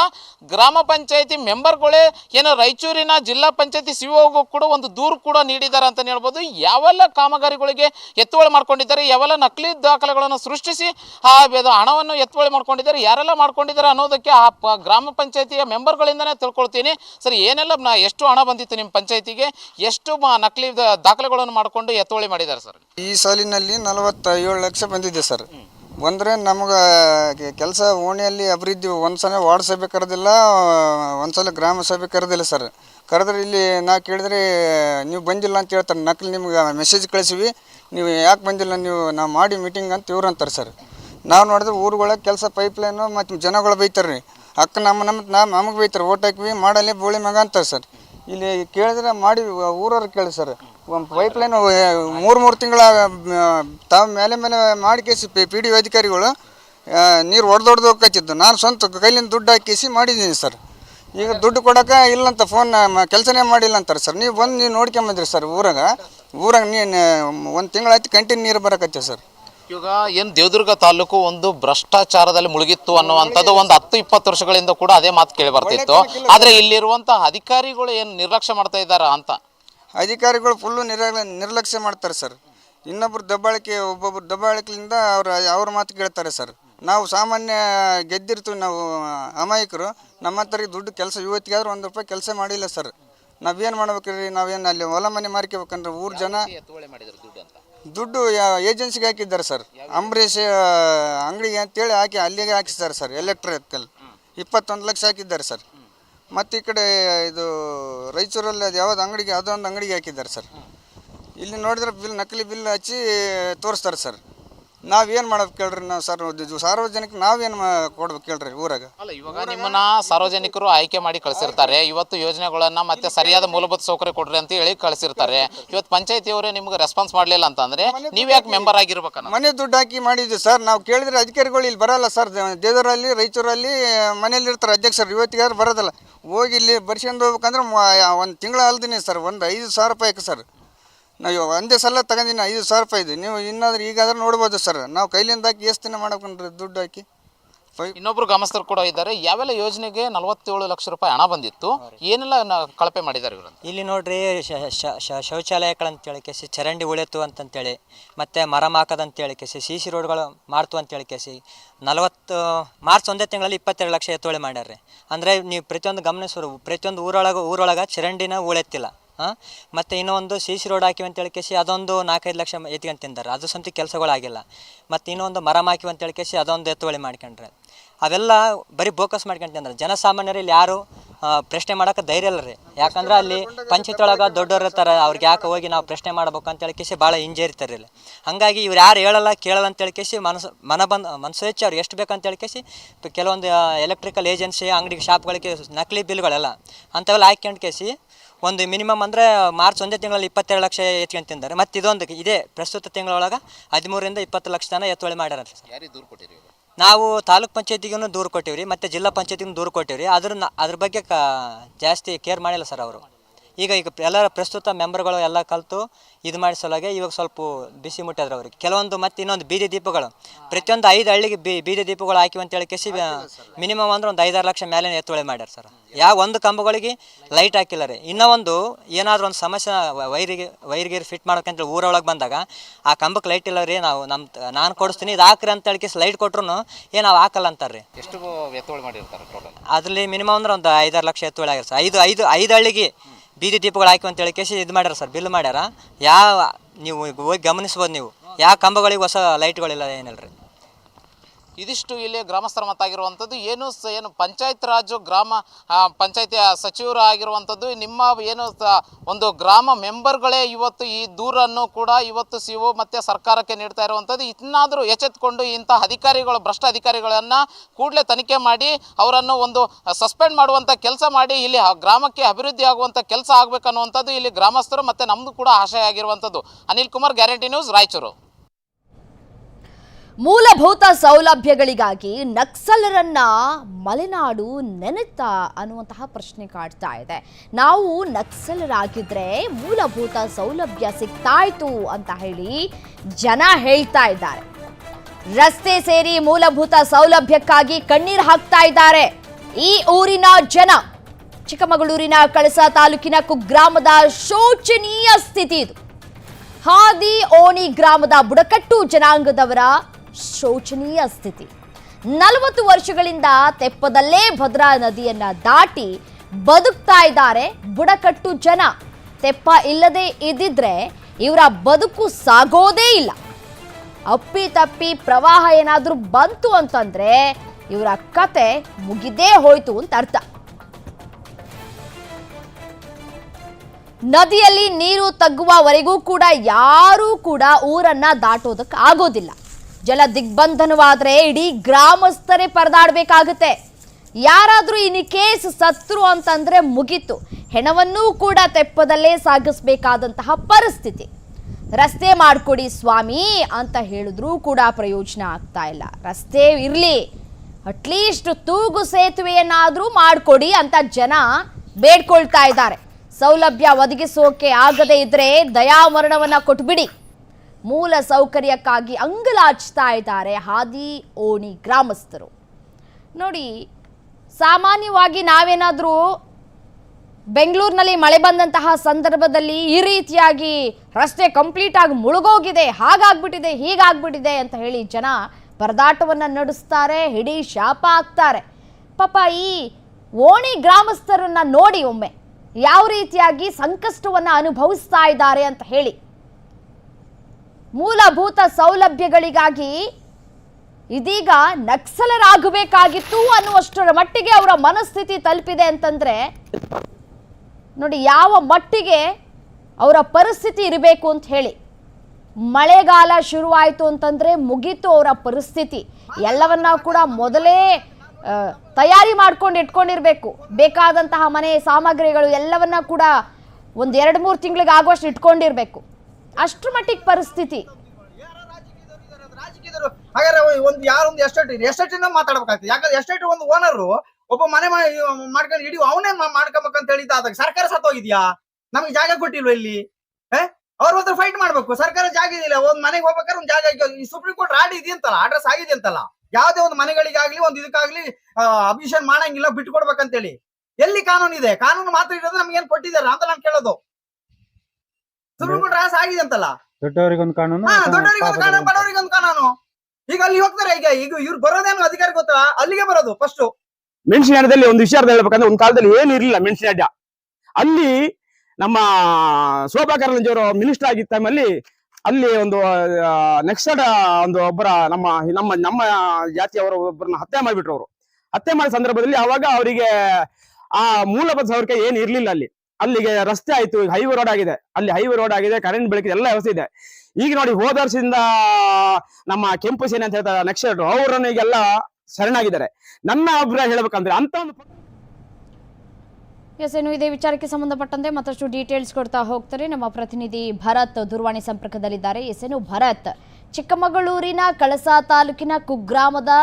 ಗ್ರಾಮ ಪಂಚಾಯಿತಿ ಮೆಂಬರ್ಗಳೇ ಏನು ರಾಯಚೂರಿನ ಜಿಲ್ಲಾ ಪಂಚಾಯತಿ ಸಿಒಗೂ ಕೂಡ ಒಂದು ದೂರು ಕೂಡ ನೀಡಿದ್ದಾರೆ ಅಂತ ಹೇಳ್ಬೋದು. ಯಾವೆಲ್ಲ ಕಾಮಗಾರಿಗಳಿಗೆ ಎತ್ತುವಳಿ ಮಾಡ್ಕೊಂಡಿದ್ದಾರೆ, ಯಾವೆಲ್ಲ ನಕಲಿ ದಾಖಲೆಗಳನ್ನು ಸೃಷ್ಟಿಸಿ ಆ ಹಣವನ್ನು ಎತ್ತುವಳಿ ಮಾಡ್ಕೊಂಡಿದ್ದಾರೆ, ಯಾರೆಲ್ಲ ಮಾಡ್ಕೊಂಡಿದ್ದಾರೆ ಅನ್ನೋದಕ್ಕೆ ಆ ಗ್ರಾಮ ಪಂಚಾಯತಿಯ ಮೆಂಬರ್ಗಳಿಂದನೇ ತಿಳ್ಕೊಳ್ತೀನಿ. ಸರಿ, ಏನೆಲ್ಲ ಎಷ್ಟು ಹಣ ಬಂದಿತ್ತು ನಿಮ್ಮ ಪಂಚಾಯತಿಗೆ? ಎಷ್ಟು ನಕಲಿ ದಾಖಲೆಗಳನ್ನು ಮಾಡಿಕೊಂಡು ಎತ್ತುವಳಿ ಮಾಡಿದ್ದಾರೆ ಸರ್? ಈ ಸಾಲಿನಲ್ಲಿ ನಲವತ್ತ ಏಳು ಲಕ್ಷ ಬಂದಿದೆ ಸರ್. ಬಂದರೆ ನಮಗೆ ಕೆಲಸ ಓಣಿಯಲ್ಲಿ ಅಭಿವೃದ್ಧಿ ಒಂದು ಸಲ ವಾರ್ಡ್ ಸಭೆ ಕರೆದಿಲ್ಲ, ಒಂದು ಸಲ ಗ್ರಾಮ ಸಭೆ ಕರೆದಿಲ್ಲ ಸರ್. ಕರೆದ್ರೆ ಇಲ್ಲಿ ನಾ ಕೇಳಿದ್ರೆ, ನೀವು ಬಂದಿಲ್ಲ ಅಂತ ಹೇಳ್ತಾರೆ. ನಕಲಿ ನಿಮ್ಗೆ ಮೆಸೇಜ್ ಕಳಿಸಿವಿ. ನೀವು ಯಾಕೆ ಬಂದಿಲ್ಲ? ನೀವು ನಾವು ಮಾಡಿ ಮೀಟಿಂಗ್ ಅಂತ ಇವ್ರು ಅಂತಾರೆ ಸರ್. ನಾವು ನೋಡಿದ್ರೆ ಊರುಗಳ ಕೆಲಸ ಪೈಪ್ಲೈನು ಮತ್ತು ಜನಗಳು ಬೈತಾರೆ ರೀ. ಅಕ್ಕ ನಮ್ಮ ನಮ್ಮ ನಾ ನಮಗೆ ಬೈತಾರೆ, ಓಟ್ ಹಾಕಿವಿ, ಮಾಡಲ್ಲಿ ಬೋಳಿ ಮಗ ಅಂತಾರೆ ಸರ್. ಇಲ್ಲಿ ಕೇಳಿದ್ರೆ ಮಾಡಿ, ಊರವ್ರು ಕೇಳಿ ಸರ್. ಒಂದು ಪೈಪ್ಲೈನ್ ಮೂರು ಮೂರು ತಿಂಗಳ ತಾವು ಮೇಲೆ ಮೇಲೆ ಮಾಡಿ ಕೇಸಿ ಪಿ ಡಿ ಅಧಿಕಾರಿಗಳು ನೀರು ಹೊಡೆದೊಡ್ದು ಹೋಗ್ತಿದ್ದು ನಾನು ಸ್ವಂತ ಕೈಲಿಂದ ದುಡ್ಡು ಹಾಕಿಸಿ ಮಾಡಿದ್ದೀನಿ ಸರ್. ಈಗ ದುಡ್ಡು ಕೊಡೋಕೆ ಇಲ್ಲಂತ ಫೋನ್ ಕೆಲಸನೇ ಮಾಡಿಲ್ಲ ಅಂತಾರೆ ಸರ್. ನೀವು ಬಂದು ನೀವು ನೋಡ್ಕೊಂಬಂದ್ರಿ ಸರ್ ಊರಾಗ. ಊರಾಗ ನೀನು ಒಂದು ತಿಂಗಳಾಯ್ತು ಕಂಟಿನ್ಯೂ ನೀರು ಬರಕತ್ತೆ ಸರ್. ಇವಾಗ ಏನು ದೇವದುರ್ಗ ತಾಲೂಕು ಒಂದು ಭ್ರಷ್ಟಾಚಾರದಲ್ಲಿ ಮುಳುಗಿತ್ತು ಅನ್ನುವಂಥದ್ದು ಒಂದು ಹತ್ತು ಇಪ್ಪತ್ತು ವರ್ಷಗಳಿಂದ ಕೂಡ ಅದೇ ಮಾತು ಕೇಳಿ ಬರ್ತಿತ್ತು. ಆದರೆ ಇಲ್ಲಿರುವಂತಹ ಅಧಿಕಾರಿಗಳು ಏನು ನಿರ್ಲಕ್ಷ್ಯ ಮಾಡ್ತಾ ಇದ್ದಾರಾ ಅಂತ? ಅಧಿಕಾರಿಗಳು ಫುಲ್ಲು ನಿರ ನಿರ್ಲಕ್ಷ್ಯ ಮಾಡ್ತಾರೆ ಸರ್ ಇನ್ನೊಬ್ರು ದಬ್ಬಾಳಿಕೆ ಒಬ್ಬೊಬ್ರು ದಬ್ಬಾಳಿಕೆಯಿಂದ ಅವ್ರ ಅವ್ರ ಮಾತು ಕೇಳ್ತಾರೆ ಸರ್ ನಾವು ಸಾಮಾನ್ಯ ಗೆದ್ದಿರ್ತೀವಿ ನಾವು ಅಮಾಯಕರು. ನಮ್ಮ ಹತ್ರ ದುಡ್ಡು ಕೆಲಸ ಇವತ್ತಿಗಾದ್ರೂ ಒಂದು ರೂಪಾಯಿ ಕೆಲಸ ಮಾಡಿಲ್ಲ ಸರ್ ನಾವೇನು ಮಾಡ್ಬೇಕ್ರಿ? ನಾವೇನು ಅಲ್ಲಿ ಹೊಲ ಮನೆ ಮಾರ್ಕೋಬೇಕಂದ್ರೆ ಊರು ಜನ ದುಡ್ಡು ಏಜೆನ್ಸಿಗೆ ಹಾಕಿದ್ದಾರೆ ಸರ್ ಅಂಬರೀಷ್ ಅಂಗಡಿಗೆ ಅಂತೇಳಿ ಹಾಕಿ ಅಲ್ಲಿಗೆ ಹಾಕಿಸ್ತಾರೆ ಸರ್ ಎಲೆಕ್ಟ್ರಿಕಲ್ ಇಪ್ಪತ್ತೊಂದು ಲಕ್ಷ ಹಾಕಿದ್ದಾರೆ ಸರ್ ಮತ್ತು ಈ ಕಡೆ ಇದು ರಾಯಚೂರಲ್ಲಿ ಅದು ಯಾವ್ದು ಅಂಗಡಿಗೆ ಅದೊಂದು ಅಂಗಡಿಗೆ ಹಾಕಿದ್ದಾರೆ ಸರ್. ಇಲ್ಲಿ ನೋಡಿದ್ರೆ ಬಿಲ್ ನಕಲಿ ಬಿಲ್ ಹಚ್ಚಿ ತೋರಿಸ್ತಾರೆ ಸರ್. ನಾವೇನು ಮಾಡೋದು ಕೇಳ್ರಿ ನಾವು ಸರ್ ಸಾರ್ವಜನಿಕ ನಾವೇನು ಕೊಡ್ಬೇಕು ಕೇಳ್ರಿ ಊರಾಗ? ಅಲ್ಲ ಇವಾಗ ನಿಮ್ಮನ್ನ ಸಾರ್ವಜನಿಕರು ಆಯ್ಕೆ ಮಾಡಿ ಕಳಿಸಿರ್ತಾರೆ. ಇವತ್ತು ಯೋಜನೆಗಳನ್ನ ಮತ್ತೆ ಸರಿಯಾದ ಮೂಲಭೂತ ಸೌಕರ್ಯ ಕೊಡ್ರಿ ಅಂತ ಹೇಳಿ ಕಳಿಸಿರ್ತಾರೆ. ಇವತ್ತು ಪಂಚಾಯತಿಯವರೇ ನಿಮ್ಗೆ ರೆಸ್ಪಾನ್ಸ್ ಮಾಡಲಿಲ್ಲ ಅಂತಂದ್ರೆ ನೀವ್ ಯಾಕೆ ಮೆಂಬರ್ ಆಗಿರ್ಬೇಕನ್ನ ಮನೆ ದುಡ್ಡು ಹಾಕಿ ಮಾಡಿದ್ವಿ ಸರ್. ನಾವು ಕೇಳಿದ್ರೆ ಅಧಿಕಾರಿಗಳು ಇಲ್ಲಿ ಬರಲ್ಲ ಸರ್. ದೇವರಲ್ಲಿ ರಾಯಚೂರಲ್ಲಿ ಮನೇಲಿ ಇರ್ತಾರೆ ಅಧ್ಯಕ್ಷರು. ಇವತ್ತಿಗಾದ್ರು ಬರೋದಲ್ಲ. ಹೋಗಿ ಇಲ್ಲಿ ಬರ್ಸ್ಕೊಂಡು ಹೋಗ್ಬೇಕಂದ್ರೆ ಒಂದು ತಿಂಗಳ ಅಲ್ದಿನಿ ಸರ್. ಒಂದು ಐದು ಸಾವಿರ ರೂಪಾಯಿ ಸರ್. ನಾವು ಇವಾಗ ಒಂದೇ ಸಲ ತಗೊಂಡಿನ ಐದು ಸಾವಿರ ರೂಪಾಯಿ ಇದೆ. ನೀವು ಇನ್ನಾದ್ರೂ ಈಗಾದ್ರೂ ನೋಡ್ಬೋದು ಸರ್. ನಾವು ಕೈಲಿಂದ ಹಾಕಿ ಎಷ್ಟು ದಿನ ಮಾಡ್ಕೊಂಡ್ರಿ ದುಡ್ಡು ಹಾಕಿ? ಫೈ ಇನ್ನೊಬ್ರು ಗ್ರಾಮಸ್ಥರು ಕೂಡ ಇದ್ದಾರೆ. ಯಾವೆಲ್ಲ ಯೋಜನೆಗೆ ನಲವತ್ತೇಳು ಲಕ್ಷ ರೂಪಾಯಿ ಹಣ ಬಂದಿತ್ತು? ಏನೆಲ್ಲ ನ- ಕಳಪೆ ಮಾಡಿದ್ದಾರೆ ಇವರು ಇಲ್ಲಿ ನೋಡ್ರಿ ಶ- ಶ- ಶ- ಶೌಚಾಲಯಗಳಂತೇಳಿ ಕೇಸಿ ಚರಂಡಿ ಉಳಿತು ಅಂತಂತೇಳಿ ಮತ್ತೆ ಮರ ಮಾಕದಂತೇಳಿ ಕೇಸಿ ಸಿ ಸಿ ರೋಡ್ಗಳು ಮಾಡ್ತು ಅಂತೇಳಿ ಕೇಸಿ ನಲವತ್ತು ಮಾರ್ಚ್ ಒಂದೇ ತಿಂಗಳಲ್ಲಿ ಇಪ್ಪತ್ತೆರಡು ಲಕ್ಷ ಎತ್ತುವಳಿ ಮಾಡ್ಯಾರ್ರಿ. ಅಂದರೆ ನೀವು ಪ್ರತಿಯೊಂದು ಗಮನಿಸೋರು ಪ್ರತಿಯೊಂದು ಊರೊಳಗೆ ಊರೊಳಗೆ ಚರಂಡಿನ ಉಳೆತ್ತಿಲ್ಲ ಹಾಂ? ಮತ್ತು ಇನ್ನೊಂದು ಸಿ ಸಿ ರೋಡ್ ಹಾಕಿವಿ ಅಂತೇಳಿ ಕೇಸಿ ಅದೊಂದು ನಾಲ್ಕೈದು ಲಕ್ಷ ಎತ್ಕೊಂಡು ತಿಂದಾರೆ ಅದು ಸಂತಿ ಕೆಲಸಗಳಾಗಿಲ್ಲ. ಮತ್ತು ಇನ್ನೊಂದು ಮರ ಹಾಕಿವಿ ಅಂತೇಳಿ ಕೇಸಿ ಅದೊಂದು ಎತ್ತುವಳಿ ಮಾಡ್ಕೊಂಡ್ರೆ. ಅವೆಲ್ಲ ಬರೀ ಬೋಕಸ್ ಮಾಡ್ಕೊಂಡು ತಿಂದ್ರೆ ಜನಸಾಮಾನ್ಯರು ಇಲ್ಲಿ ಯಾರು ಪ್ರಶ್ನೆ ಮಾಡೋಕೆ ಧೈರ್ಯ ಇಲ್ಲ ರೀ. ಯಾಕಂದ್ರೆ ಅಲ್ಲಿ ಪಂಚಾಯತ್ ದೊಡ್ಡವ್ರು ಇರ್ತಾರೆ. ಅವ್ರಿಗೆ ಯಾಕೆ ಹೋಗಿ ನಾವು ಪ್ರಶ್ನೆ ಮಾಡ್ಬೇಕು ಅಂತೇಳಿ ಕೇಸಿ ಭಾಳ ಹಿಂಜರಿತಾರೆ ಇಲ್ಲಿ. ಹಾಗಾಗಿ ಇವ್ರು ಯಾರು ಹೇಳಲ್ಲ, ಕೇಳಲ್ಲ ಅಂತೇಳಿ ಕೇಸಿ ಮನಸ್ಸು ಮನ ಬಂದು ಮನಸ್ಸು ಹೆಚ್ಚು ಅವ್ರು ಎಷ್ಟು ಬೇಕಂತೇಳಿ ಕೇಸಿ ಕೆಲವೊಂದು ಎಲೆಕ್ಟ್ರಿಕಲ್ ಏಜೆನ್ಸಿ ಅಂಗಡಿ ಶಾಪ್ಗಳಿಗೆ ನಕಲಿ ಬಿಲ್ಗಳೆಲ್ಲ, ಅಂಥವೆಲ್ಲ ಹಾಕ್ಯಂಡು ಕೇಸಿ ಒಂದು ಮಿನಿಮಮ್ ಅಂದರೆ ಮಾರ್ಚ್ ಒಂದೇ ತಿಂಗಳಲ್ಲಿ ಇಪ್ಪತ್ತೆರಡು ಲಕ್ಷ ಎತ್ಕೊಂಡು ತಿಂದಾರೆ. ಮತ್ತು ಇದೊಂದು ಇದೇ ಪ್ರಸ್ತುತ ತಿಂಗಳೊಳಗೆ ಹದಿಮೂರರಿಂದ ಇಪ್ಪತ್ತು ಲಕ್ಷ ತನ ಎತ್ತುವಳಿ ಮಾಡ್ಯಾರ ನಾವು ತಾಲೂಕ್ ಪಂಚಾಯತಿಗೂ ದೂರು ಕೊಟ್ಟಿವ್ರಿ ಮತ್ತು ಜಿಲ್ಲಾ ಪಂಚಾಯತಿಗೂ ದೂರು ಕೊಟ್ಟಿವ್ರಿ. ಅದ್ರ ಅದ್ರ ಬಗ್ಗೆ ಕ ಜಾಸ್ತಿ ಕೇರ್ ಮಾಡಿಲ್ಲ ಸರ್ ಅವರು. ಈಗ ಈಗ ಎಲ್ಲ ಪ್ರಸ್ತುತ ಮೆಂಬರ್ಗಳು ಎಲ್ಲ ಕಲಿತು ಇದು ಮಾಡಿ ಸಲುವಾಗಿ ಇವಾಗ ಸ್ವಲ್ಪ ಬಿಸಿ ಮುಟ್ಟಿದ್ರು ಅವ್ರಿಗೆ. ಕೆಲವೊಂದು ಮತ್ತು ಇನ್ನೊಂದು ಬೀದಿ ದೀಪಗಳು. ಪ್ರತಿಯೊಂದು ಐದು ಹಳ್ಳಿಗೆ ಬಿ ಬೀದಿ ದೀಪಗಳು ಹಾಕಿ ಅಂತೇಳಿ ಕೆಸಿ ಮಿನಿಮಮ್ ಅಂದ್ರೆ ಒಂದು ಐದಾರು ಲಕ್ಷ ಮೇಲೆ ಎತ್ತುವಳಿ ಮಾಡ್ಯಾರ ಸರ್. ಯಾವ ಒಂದು ಕಂಬಗಳಿಗೆ ಲೈಟ್ ಹಾಕಿಲ್ಲ ರೀ. ಇನ್ನೂ ಒಂದು ಏನಾದರೂ ಒಂದು ಸಮಸ್ಯೆ ವೈರಿಗೆ ವೈರಿಗೆ ವೈರ್ಗಿರ್ ಫಿಟ್ ಮಾಡ್ಬೇಕಂತ ಊರೊಳಗೆ ಬಂದಾಗ ಆ ಕಂಬಕ್ಕೆ ಲೈಟ್ ಇಲ್ಲ ರೀ ನಾವು ನಮ್ಮ ನಾನು ಕೊಡಿಸ್ತೀನಿ ಇದು ಹಾಕ್ರಿ ಅಂತ ಹೇಳಿ ಲೈಟ್ ಕೊಟ್ರು ಏನು ನಾವು ಹಾಕಲ್ಲ ಅಂತಾರೆ ರೀ ಎಷ್ಟು ಎತ್ತುವಳಿ ಮಾಡಿರ್ತಾರೆ ಟೋಟಲ್ ಅದರಲ್ಲಿ ಮಿನಿಮಮ್ ಅಂದ್ರೆ ಒಂದು ಐದಾರು ಲಕ್ಷ ಎತ್ತುವಳಿ ಆಗಿರ್ತಾರೆ ಐದು ಐದು ಐದು ಹಳ್ಳಿಗೆ ಬೀದಿ ದೀಪಗಳು ಹಾಕಿ ಅಂತ ಹೇಳಿ ಕೇಸಿ ಇದು ಮಾಡ್ಯಾರ ಸರ್, ಬಿಲ್ ಮಾಡ್ಯಾರ. ಯಾವ, ನೀವು ಹೋಗಿ ಗಮನಿಸ್ಬೋದು ನೀವು. ಯಾವ ಕಂಬಗಳಿಗೆ ಹೊಸ ಲೈಟ್ಗಳಿಲ್ಲ ಏನಿಲ್ಲ ರೀ ಇದಿಷ್ಟು ಇಲ್ಲಿ ಗ್ರಾಮಸ್ಥರ ಮತ್ತಾಗಿರುವಂಥದ್ದು ಏನು ಸ, ಏನು ಪಂಚಾಯತ್ ರಾಜ್ ಗ್ರಾಮ ಪಂಚಾಯತಿ ಸಚಿವರು ಆಗಿರುವಂಥದ್ದು. ನಿಮ್ಮ ಏನು ಒಂದು ಗ್ರಾಮ ಮೆಂಬರ್ಗಳೇ ಇವತ್ತು ಈ ದೂರನ್ನು ಕೂಡ ಇವತ್ತು ಸಿ ಒ ಮತ್ತು ಸರ್ಕಾರಕ್ಕೆ ನೀಡ್ತಾ ಇರುವಂಥದ್ದು. ಇನ್ನಾದರೂ ಎಚ್ಚೆತ್ಕೊಂಡು ಇಂಥ ಅಧಿಕಾರಿಗಳು, ಭ್ರಷ್ಟ ಅಧಿಕಾರಿಗಳನ್ನು ಕೂಡಲೇ ತನಿಖೆ ಮಾಡಿ, ಅವರನ್ನು ಒಂದು ಸಸ್ಪೆಂಡ್ ಮಾಡುವಂಥ ಕೆಲಸ ಮಾಡಿ, ಇಲ್ಲಿ ಗ್ರಾಮಕ್ಕೆ ಅಭಿವೃದ್ಧಿ ಆಗುವಂಥ ಕೆಲಸ ಆಗಬೇಕನ್ನುವಂಥದ್ದು ಇಲ್ಲಿ ಗ್ರಾಮಸ್ಥರು ಮತ್ತು ನಮ್ಮದು ಕೂಡ ಆಶಯ ಆಗಿರುವಂಥದ್ದು. Anil Kumar, guarantee news, Raichur. ಮೂಲಭೂತ ಸೌಲಭ್ಯಗಳಿಗಾಗಿ ನಕ್ಸಲರನ್ನ ಮಲೆನಾಡು ನೆನೆತಾ ಅನ್ನುವಂತಹ ಪ್ರಶ್ನೆ ಕಾಡ್ತಾ ಇದೆ. ನಾವು ನಕ್ಸಲರಾಗಿದ್ರೆ ಮೂಲಭೂತ ಸೌಲಭ್ಯ ಸಿಗ್ತಾ ಇತ್ತು ಅಂತ ಹೇಳಿ ಜನ ಹೇಳ್ತಾ ಇದ್ದಾರೆ. ರಸ್ತೆ ಸೇರಿ ಮೂಲಭೂತ ಸೌಲಭ್ಯಕ್ಕಾಗಿ ಕಣ್ಣೀರು ಹಾಕ್ತಾ ಇದ್ದಾರೆ. ಈ ಊರಿನ ಜನ, ಚಿಕ್ಕಮಗಳೂರಿನ ಕಳಸ ತಾಲೂಕಿನ ಕುಗ್ರಾಮದ ಶೋಚನೀಯ ಸ್ಥಿತಿ ಇದು. ಹಾದಿ ಓಣಿ ಗ್ರಾಮದ ಬುಡಕಟ್ಟು ಜನಾಂಗದವರ ಶೋಚನೀಯ ಸ್ಥಿತಿ. ನಲವತ್ತು ವರ್ಷಗಳಿಂದ ತೆಪ್ಪದಲ್ಲೇ ಭದ್ರಾ ನದಿಯನ್ನ ದಾಟಿ ಬದುಕ್ತಾ ಇದ್ದಾರೆ ಬುಡಕಟ್ಟು ಜನ. ತೆಪ್ಪ ಇಲ್ಲದೆ ಇದ್ದಿದ್ರೆ ಇವರ ಬದುಕು ಸಾಗೋದೇ ಇಲ್ಲ. ಅಪ್ಪಿ ತಪ್ಪಿ ಪ್ರವಾಹ ಏನಾದರೂ ಬಂತು ಅಂತಂದ್ರೆ ಇವರ ಕತೆ ಮುಗಿದೇ ಹೋಯ್ತು ಅಂತ ಅರ್ಥ. ನದಿಯಲ್ಲಿ ನೀರು ತಗ್ಗುವವರೆಗೂ ಕೂಡ ಯಾರೂ ಕೂಡ ಊರನ್ನ ದಾಟೋದಕ್ಕೆ ಆಗೋದಿಲ್ಲ ಜಲ ದಿಗ್ಬಂಧನವಾದರೆ ಇಡೀ ಗ್ರಾಮಸ್ಥರೇ ಪರದಾಡಬೇಕಾಗುತ್ತೆ. ಯಾರಾದರೂ ಇನ್ ಕೇಸ್ ಸತ್ರು ಅಂತಂದ್ರೆ ಮುಗೀತು. ಹೆಣವನ್ನೂ ಕೂಡ ತೆಪ್ಪದಲ್ಲೇ ಸಾಗಿಸಬೇಕಾದಂತಹ ಪರಿಸ್ಥಿತಿ. ರಸ್ತೆ ಮಾಡಿಕೊಡಿ ಸ್ವಾಮಿ ಅಂತ ಹೇಳಿದ್ರೂ ಕೂಡ ಪ್ರಯೋಜನ ಆಗ್ತಾ ಇಲ್ಲ. ರಸ್ತೆ ಇರಲಿ. ಅಟ್ಲೀಸ್ಟ್ ತೂಗು ಸೇತುವೆಯನ್ನಾದರೂ ಮಾಡಿಕೊಡಿ ಅಂತ ಜನ ಬೇಡ್ಕೊಳ್ತಾ ಇದ್ದಾರೆ. ಸೌಲಭ್ಯ ಒದಗಿಸೋಕೆ ಆಗದೇ ಇದ್ರೆ ದಯಾಮರಣವನ್ನ ಕೊಟ್ಬಿಡಿ. ಮೂಲ ಸೌಕರ್ಯಕ್ಕಾಗಿ ಅಂಗಲಾಚ್ತಾ ಇದ್ದಾರೆ ಹಾದಿ ಓಣಿ ಗ್ರಾಮಸ್ಥರು. ನೋಡಿ, ಸಾಮಾನ್ಯವಾಗಿ ನಾವೇನಾದರೂ ಬೆಂಗಳೂರಿನಲ್ಲಿ ಮಳೆ ಬಂದಂತಹ ಸಂದರ್ಭದಲ್ಲಿ ಈ ರೀತಿಯಾಗಿ ರಸ್ತೆ ಕಂಪ್ಲೀಟ್ ಆಗಿ ಮುಳುಗೋಗಿದೆ, ಹಾಗಾಗ್ಬಿಟ್ಟಿದೆ, ಹೀಗಾಗ್ಬಿಟ್ಟಿದೆ ಅಂತ ಹೇಳಿ ಜನ ಪರದಾಟವನ್ನು ನಡೆಸ್ತಾರೆ, ಹಿಡೀ ಶಾಪ ಆಗ್ತಾರೆ. ಪಾಪ ಈ ಓಣಿ ಗ್ರಾಮಸ್ಥರನ್ನ ನೋಡಿ ಒಮ್ಮೆ, ಯಾವ ರೀತಿಯಾಗಿ ಸಂಕಷ್ಟವನ್ನು ಅನುಭವಿಸ್ತಾ ಇದ್ದಾರೆ ಅಂತ ಹೇಳಿ. ಮೂಲಭೂತ ಸೌಲಭ್ಯಗಳಿಗಾಗಿ ಇದೀಗ ನಕ್ಸಲರಾಗಬೇಕಾಗಿತ್ತು ಅನ್ನುವಷ್ಟರ ಮಟ್ಟಿಗೆ ಅವರ ಮನಸ್ಥಿತಿ ತಲುಪಿದೆ ಅಂತಂದ್ರೆ, ನೋಡಿ ಯಾವ ಮಟ್ಟಿಗೆ ಅವರ ಪರಿಸ್ಥಿತಿ ಇರಬೇಕು ಅಂತ ಹೇಳಿ. ಮಳೆಗಾಲ ಶುರುವಾಯಿತು ಅಂತಂದ್ರೆ ಮುಗೀತು ಅವರ ಪರಿಸ್ಥಿತಿ. ಎಲ್ಲವನ್ನ ಕೂಡ ಮೊದಲೇ ತಯಾರಿ ಮಾಡ್ಕೊಂಡು ಇಟ್ಕೊಂಡಿರ್ಬೇಕು. ಬೇಕಾದಂತಹ ಮನೆ ಸಾಮಗ್ರಿಗಳು ಎಲ್ಲವನ್ನ ಕೂಡ ಒಂದು ಎರಡು ಮೂರು ತಿಂಗಳಿಗೆ ಆಗುವಷ್ಟು ಇಟ್ಕೊಂಡಿರ್ಬೇಕು. ಅಷ್ಟ್ರ ಮಟ್ಟಿಗೆ ಪರಿಸ್ಥಿತಿ. ಹಾಗಾದ್ರೆ ಒಂದು ಯಾರು ಒಂದು ಎಸ್ಟೇಟ್ ಇದೆ ಎಸ್ಟೇಟ್ ಇಂದ ಮಾತಾಡ್ಬೇಕಾಗ್ತದೆ. ಯಾಕಂದ್ರೆ ಎಸ್ಟೇಟ್ ಒಂದು ಓನರು ಒಬ್ಬ ಮನೆ ಮಾಡ್ಕೊಂಡು ಇಡೀ ಅವನೇ ಮಾಡ್ಕೊಬೇಕಂತ ಹೇಳಿದ ಅದಕ್ಕೆ ಸರ್ಕಾರ ಸತ್ತೋಗಿದ್ಯಾ? ನಮ್ಗೆ ಜಾಗ ಕೊಟ್ಟಿಲ್ವ ಇಲ್ಲಿ? ಅವ್ರ ಹತ್ರ ಫೈಟ್ ಮಾಡ್ಬೇಕು. ಸರ್ಕಾರ ಜಾಗ ಇದಿಲ್ಲ. ಒಂದ್ ಮನೆಗೆ ಹೋಗ್ಬೇಕಾದ್ರೆ ಒಂದ್ ಜಾಗ ಈ ಸುಪ್ರೀಂ ಕೋರ್ಟ್ ರಾಡ್ ಇದೆಯಂತಲ್ಲ ಅಡ್ರೆಸ್ ಆಗಿದೆ ಅಂತಲ್ಲ. ಯಾವ್ದೇ ಒಂದು ಮನೆಗಳಿಗಾಗ್ಲಿ, ಒಂದ್ ಇದಕ್ಕಾಗ್ಲಿ ಅಭಿಷನ್ ಮಾಡಂಗಿಲ್ಲ, ಬಿಟ್ಕೊಡ್ಬೇಕಂತೇಳಿ. ಎಲ್ಲಿ ಕಾನೂನು ಇದೆ? ಕಾನೂನು ಮಾತ್ರ ಇರೋದು ನಮ್ಗೆ ಏನ್ ಕೊಟ್ಟಿದ್ದಾರೆ ಅಂತ ನಾನು ಕೇಳೋದು. ಸುಪ್ರೀಂ ಕೋರ್ಟ್ ರಾಸ್ ಆಗಿದೆ ಅಂತಲ್ಲ? ದೊಡ್ಡವರಿಗೊಂದು ಕಾನೂನು ಹಾ ದೊಡ್ಡವರಿಗೆ ಒಂದು ಕಾನೂನು ಬಡವರಿಗೆ ಒಂದು ಕಾನೂನು. ಈಗ ಅಲ್ಲಿ ಹೋಗ್ತಾರೆ ಈಗ ಈಗ ಇವ್ರು ಬರೋದೇನು ಅಧಿಕಾರಿ ಗೊತ್ತಾ ಅಲ್ಲಿಗೆ ಬರೋದು ಫಸ್ಟ್ ಮೆಣಸಿನ ಅಡ್ಡದಲ್ಲಿ ಒಂದು ವಿಷಯ ಹೇಳ್ಬೇಕಂದ್ರೆ ಒಂದು ಕಾಲದಲ್ಲಿ ಏನು ಇರಲಿಲ್ಲ ಮೆಣಸಿನ ಅಡ್ಡ ಅಲ್ಲಿ ನಮ್ಮ ಶೋಭಾ ಕರಂದ್ಲಾಜೆ ಅವರು ಮಿನಿಸ್ಟರ್ ಆಗಿದ್ದ ಟೈಮಲ್ಲಿ ಅಲ್ಲಿ ಒಂದು ನೆಕ್ಸ್ಟ್ ಒಂದು ಒಬ್ಬರ ನಮ್ಮ ನಮ್ಮ ನಮ್ಮ ಜಾತಿಯವರು ಒಬ್ಬರನ್ನ ಹತ್ಯೆ ಮಾಡಿಬಿಟ್ರು ಅವರು. ಹತ್ಯೆ ಮಾಡಿದ ಸಂದರ್ಭದಲ್ಲಿ ಅವಾಗ ಅವರಿಗೆ ಆ ಮೂಲಭೂತ ಸೌಕರ್ಯ ಏನು ಇರಲಿಲ್ಲ ಅಲ್ಲಿ. ಅಲ್ಲಿಗೆ ರಸ್ತೆ ಆಯ್ತು ಹೈವೇ ರೋಡ್ ಆಗಿದೆ. ಅಲ್ಲಿ ಹೈವೇ ರೋಡ್ ಆಗಿದೆ ಕರೆಂಟ್ ಬೆಳಕಿದೆ, ಎಲ್ಲ ವ್ಯವಸ್ಥೆ ಇದೆ. ಈಗ ನೋಡಿ, ಹೋದ ನಮ್ಮ ಕೆಂಪು ಸೇನೆ ಅಂತ ಹೇಳ್ತಾರೆ ನಕ್ಷತ್ರ ಅವರನ್ನು ಈಗೆಲ್ಲ ಶರಣಾಗಿದ್ದಾರೆ. ನನ್ನ ಅಭಿಪ್ರಾಯ ಹೇಳಬೇಕಂದ್ರೆ ಅಂತ ಒಂದು ಎಸ್ ಏನು ಇದೇ ವಿಚಾರಕ್ಕೆ ಸಂಬಂಧಪಟ್ಟಂತೆ ಮತ್ತಷ್ಟು ಡೀಟೇಲ್ಸ್ ಕೊಡ್ತಾ ಹೋಗ್ತಾರೆ ನಮ್ಮ ಪ್ರತಿನಿಧಿ ಭರತ್ ದೂರವಾಣಿ ಸಂಪರ್ಕದಲ್ಲಿದ್ದಾರೆ. ಎಸ್ ಏನು ಭರತ್, ಚಿಕ್ಕಮಗಳೂರಿನ ಕಳಸಾ ತಾಲೂಕಿನ ಕುಗ್ರಾಮದ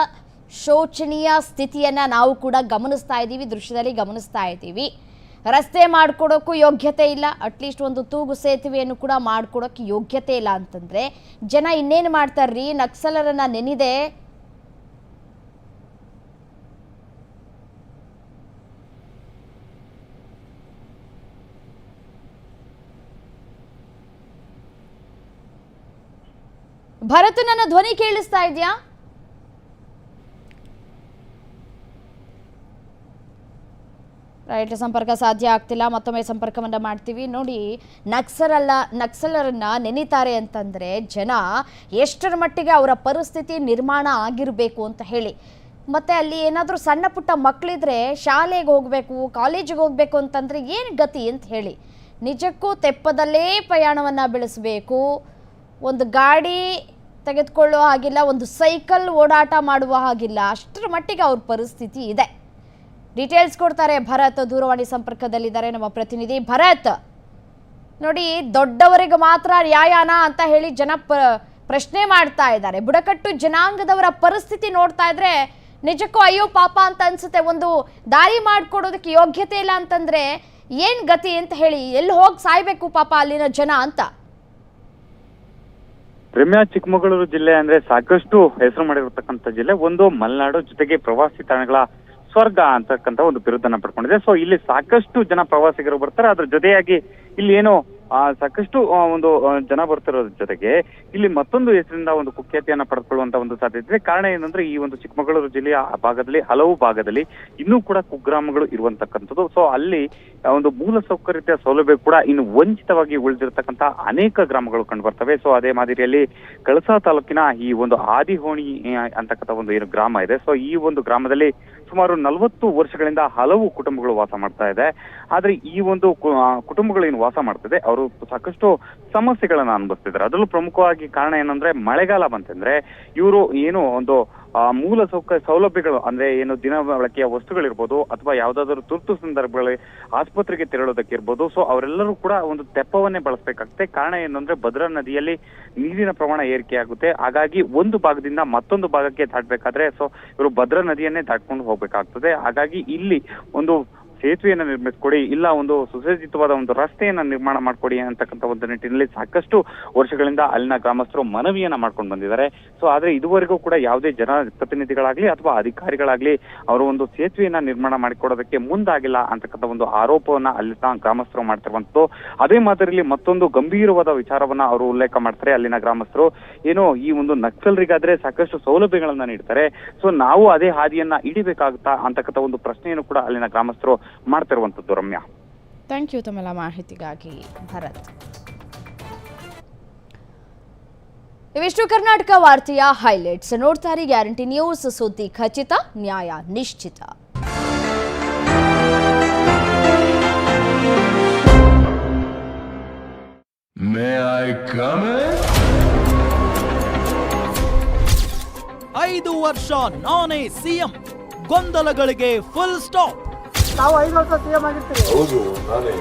ಶೋಚನೀಯ ಸ್ಥಿತಿಯನ್ನ ನಾವು ಕೂಡ ಗಮನಿಸ್ತಾ ಇದ್ದೀವಿ, ದೃಶ್ಯದಲ್ಲಿ ಗಮನಿಸ್ತಾ ಇದ್ದೀವಿ. ರಸ್ತೆ ಮಾಡಿಕೊಡೋಕ್ಕೂ ಯೋಗ್ಯತೆ ಇಲ್ಲ. ಅಟ್ಲೀಸ್ಟ್ ಒಂದು ತೂಗು ಸೇತುವೆಯನ್ನು ಕೂಡ ಮಾಡಿಕೊಡೋಕ್ಕೆ ಯೋಗ್ಯತೆ ಇಲ್ಲ ಅಂತಂದ್ರೆ, ಜನ ಇನ್ನೇನು ಮಾಡ್ತಾರ್ರಿ? ನಕ್ಸಲರನ್ನು ನೆನೆದೆ. ಭರತ್ ನನ್ನ ಧ್ವನಿ ಕೇಳಿಸ್ತಾ ಇದೆಯಾ? ರೈಟ್ ಸಂಪರ್ಕ ಸಾಧ್ಯ ಆಗ್ತಿಲ್ಲ, ಮತ್ತೊಮ್ಮೆ ಸಂಪರ್ಕವನ್ನು ಮಾಡ್ತೀವಿ. ನೋಡಿ, ನಕ್ಸಲಲ್ಲ, ನಕ್ಸಲರನ್ನ ನೆನೀತಾರೆ ಅಂತಂದರೆ ಜನ ಎಷ್ಟರ ಮಟ್ಟಿಗೆ ಅವರ ಪರಿಸ್ಥಿತಿ ನಿರ್ಮಾಣ ಆಗಿರಬೇಕು ಅಂತ ಹೇಳಿ. ಮತ್ತು ಅಲ್ಲಿ ಏನಾದರೂ ಸಣ್ಣ ಪುಟ್ಟ ಮಕ್ಕಳಿದ್ರೆ ಶಾಲೆಗೆ ಹೋಗಬೇಕು ಕಾಲೇಜಿಗೆ ಹೋಗಬೇಕು ಅಂತಂದರೆ ಏನು ಗತಿ ಅಂತ ಹೇಳಿ. ನಿಜಕ್ಕೂ ತೆಪ್ಪದಲ್ಲೇ ಪ್ರಯಾಣವನ್ನು ಬೆಳೆಸಬೇಕು. ಒಂದು ಗಾಡಿ ತೆಗೆದುಕೊಳ್ಳುವ ಹಾಗಿಲ್ಲ, ಒಂದು ಸೈಕಲ್ ಓಡಾಟ ಮಾಡುವ ಹಾಗಿಲ್ಲ, ಅಷ್ಟರ ಮಟ್ಟಿಗೆ ಅವ್ರ ಪರಿಸ್ಥಿತಿ ಇದೆ. ಡೀಟೇಲ್ಸ್ ಕೊಡ್ತಾರೆ. ಭರತ್ ದೂರವಾಣಿ ಸಂಪರ್ಕದಲ್ಲಿದ್ದಾರೆ ನಮ್ಮ ಪ್ರತಿನಿಧಿ. ಭರತ್, ನೋಡಿ, ದೊಡ್ಡವರಿಗೆ ಮಾತ್ರ ನ್ಯಾಯನ ಅಂತ ಹೇಳಿ ಜನ ಪ್ರಶ್ನೆ ಮಾಡ್ತಾ ಇದ್ದಾರೆ. ಬುಡಕಟ್ಟು ಜನಾಂಗದವರ ಪರಿಸ್ಥಿತಿ ನೋಡ್ತಾ ಇದ್ರೆ ನಿಜಕ್ಕೂ ಅಯ್ಯೋ ಪಾಪ ಅಂತ ಅನ್ಸುತ್ತೆ. ಒಂದು ದಾರಿ ಮಾಡಿಕೊಡೋದಕ್ಕೆ ಯೋಗ್ಯತೆ ಇಲ್ಲ ಅಂತಂದ್ರೆ ಏನ್ ಗತಿ ಅಂತ ಹೇಳಿ ಎಲ್ಲಿ ಹೋಗಿ ಸಾಯ್ಬೇಕು ಪಾಪ ಅಲ್ಲಿನ ಜನ ಅಂತ? ರಮ್ಯಾ ಚಿಕ್ಕಮಗಳೂರು ಜಿಲ್ಲೆ ಅಂದ್ರೆ ಸಾಕಷ್ಟು ಹೆಸರು ಮಾಡಿರತಕ್ಕಂತ ಜಿಲ್ಲೆ. ಒಂದು ಮಲೆನಾಡು ಜೊತೆಗೆ ಪ್ರವಾಸಿ ತಾಣಗಳ ಸ್ವರ್ಗ ಅಂತಕ್ಕಂತ ಒಂದು ಬಿರುದನ್ನ ಪಡ್ಕೊಂಡಿದೆ. ಸೊ ಇಲ್ಲಿ ಸಾಕಷ್ಟು ಜನ ಪ್ರವಾಸಿಗರು ಬರ್ತಾರೆ. ಅದ್ರ ಜೊತೆಯಾಗಿ ಇಲ್ಲಿ ಏನು ಸಾಕಷ್ಟು ಒಂದು ಜನ ಬರ್ತಿರೋದ್ರ ಜೊತೆಗೆ ಇಲ್ಲಿ ಮತ್ತೊಂದು ಹೆಸರಿಂದ ಒಂದು ಕುಖ್ಯಾತಿಯನ್ನ ಪಡೆದುಕೊಳ್ಳುವಂತ ಒಂದು ಸಾಧ್ಯತೆ ಇದೆ. ಕಾರಣ ಏನಂದ್ರೆ ಈ ಒಂದು ಚಿಕ್ಕಮಗಳೂರು ಜಿಲ್ಲೆಯ ಭಾಗದಲ್ಲಿ, ಹಲವು ಭಾಗದಲ್ಲಿ ಇನ್ನೂ ಕೂಡ ಕುಗ್ರಾಮಗಳು ಇರುವಂತಕ್ಕಂಥದ್ದು. ಸೊ ಅಲ್ಲಿ ಒಂದು ಮೂಲ ಸೌಕರ್ಯತೆಯ ಸೌಲಭ್ಯ ಕೂಡ ಇನ್ನು ವಂಚಿತವಾಗಿ ಉಳಿದಿರತಕ್ಕಂತಹ ಅನೇಕ ಗ್ರಾಮಗಳು ಕಂಡು ಬರ್ತವೆ. ಸೊ ಅದೇ ಮಾದರಿಯಲ್ಲಿ ಕಳಸಾ ತಾಲೂಕಿನ ಈ ಒಂದು ಆದಿಹೋಣಿ ಅಂತಕ್ಕಂಥ ಒಂದು ಏನು ಗ್ರಾಮ ಇದೆ. ಸೊ ಈ ಒಂದು ಗ್ರಾಮದಲ್ಲಿ ಸುಮಾರು ನಲವತ್ತು ವರ್ಷಗಳಿಂದ ಹಲವು ಕುಟುಂಬಗಳು ವಾಸ ಮಾಡ್ತಾ ಇದೆ. ಆದ್ರೆ ಈ ಒಂದು ಕುಟುಂಬಗಳು ಏನು ವಾಸ ಮಾಡ್ತಿದೆ, ಅವರು ಸಾಕಷ್ಟು ಸಮಸ್ಯೆಗಳನ್ನ ಅನುಭವಿಸ್ತಿದ್ದಾರೆ. ಅದರಲ್ಲೂ ಪ್ರಮುಖವಾಗಿ ಕಾರಣ ಏನಂದ್ರೆ ಮಳೆಗಾಲ ಬಂತಂದ್ರೆ ಇವರು ಏನು ಒಂದು ಮೂಲ ಸೌಕರ್ಯ ಸೌಲಭ್ಯಗಳು, ಅಂದ್ರೆ ಏನು ದಿನ ಬಳಕೆಯ ವಸ್ತುಗಳಿರ್ಬೋದು ಅಥವಾ ಯಾವ್ದಾದ್ರು ತುರ್ತು ಸಂದರ್ಭಗಳಲ್ಲಿ ಆಸ್ಪತ್ರೆಗೆ ತೆರಳೋದಕ್ಕೆ ಇರ್ಬೋದು ಸೊ ಅವರೆಲ್ಲರೂ ಕೂಡ ಒಂದು ತೆಪ್ಪವನ್ನೇ ಬಳಸಬೇಕಾಗುತ್ತೆ. ಕಾರಣ ಏನು ಅಂದ್ರೆ ಭದ್ರಾ ನದಿಯಲ್ಲಿ ನೀರಿನ ಪ್ರಮಾಣ ಏರಿಕೆಯಾಗುತ್ತೆ ಹಾಗಾಗಿ ಒಂದು ಭಾಗದಿಂದ ಮತ್ತೊಂದು ಭಾಗಕ್ಕೆ ದಾಟಬೇಕಾದ್ರೆ ಸೊ ಇವರು ಭದ್ರಾ ನದಿಯನ್ನೇ ದಾಟ್ಕೊಂಡು ಹೋಗ್ಬೇಕಾಗ್ತದೆ. ಹಾಗಾಗಿ ಇಲ್ಲಿ ಒಂದು ಸೇತುವೆಯನ್ನ ನಿರ್ಮಿಸಿಕೊಡಿ, ಇಲ್ಲ ಒಂದು ಸುಸಜ್ಜಿತವಾದ ಒಂದು ರಸ್ತೆಯನ್ನ ನಿರ್ಮಾಣ ಮಾಡಿಕೊಡಿ ಅಂತಕ್ಕಂಥ ಒಂದು ನಿಟ್ಟಿನಲ್ಲಿ ಸಾಕಷ್ಟು ವರ್ಷಗಳಿಂದ ಅಲ್ಲಿನ ಗ್ರಾಮಸ್ಥರು ಮನವಿಯನ್ನ ಮಾಡ್ಕೊಂಡು ಬಂದಿದ್ದಾರೆ. ಸೊ ಆದ್ರೆ ಇದುವರೆಗೂ ಕೂಡ ಯಾವುದೇ ಜನಪ್ರತಿನಿಧಿಗಳಾಗ್ಲಿ ಅಥವಾ ಅಧಿಕಾರಿಗಳಾಗ್ಲಿ ಅವರು ಒಂದು ಸೇತುವೆಯನ್ನ ನಿರ್ಮಾಣ ಮಾಡಿಕೊಡೋದಕ್ಕೆ ಮುಂದಾಗಿಲ್ಲ ಅಂತಕ್ಕಂಥ ಒಂದು ಆರೋಪವನ್ನ ಅಲ್ಲಿನ ಗ್ರಾಮಸ್ಥರು ಮಾಡ್ತಿರುವಂತದ್ದು ಅದೇ ಮಾದರಿಯಲ್ಲಿ ಮತ್ತೊಂದು ಗಂಭೀರವಾದ ವಿಚಾರವನ್ನ ಅವರು ಉಲ್ಲೇಖ ಮಾಡ್ತಾರೆ. ಅಲ್ಲಿನ ಗ್ರಾಮಸ್ಥರು ಏನು ಈ ಒಂದು ನಕ್ಸಲರಿಗಾದ್ರೆ ಸಾಕಷ್ಟು ಸೌಲಭ್ಯಗಳನ್ನ ನೀಡ್ತಾರೆ. ಸೊ ನಾವು ಅದೇ ಹಾದಿಯನ್ನ ಹಿಡಿಬೇಕಾಗುತ್ತಾ ಅಂತಕ್ಕಂಥ ಒಂದು ಪ್ರಶ್ನೆಯನ್ನು ಕೂಡ ಅಲ್ಲಿನ ಗ್ರಾಮಸ್ಥರು ಮಾಡ್ತಿರುವಂತದ್ದು ರಮ್ಯಾ. ಥ್ಯಾಂಕ್ ಯು ತಮ್ಮೆಲ್ಲ ಮಾಹಿತಿಗಾಗಿ ಭರತ್. ಇವಿಷ್ಟು ಕರ್ನಾಟಕ ವಾರ್ತೆಯ ಹೈಲೈಟ್ಸ್ ನೋಡ್ತಾರೆ ಗ್ಯಾರಂಟಿ ನ್ಯೂಸ್ ಸುದ್ದಿ ಖಚಿತ ನ್ಯಾಯ ನಿಶ್ಚಿತ. ಐದು ವರ್ಷ ನಾನೇ ಸಿಎಂ. ಗೊಂದಲಗಳಿಗೆ ಫುಲ್ ಸ್ಟಾಪ್ ನಾವು ಐದು ವರ್ಷ ಸಿಎಂ ಆಗಿರ್ತೀವಿ ಹೌದು ನಾನೇ.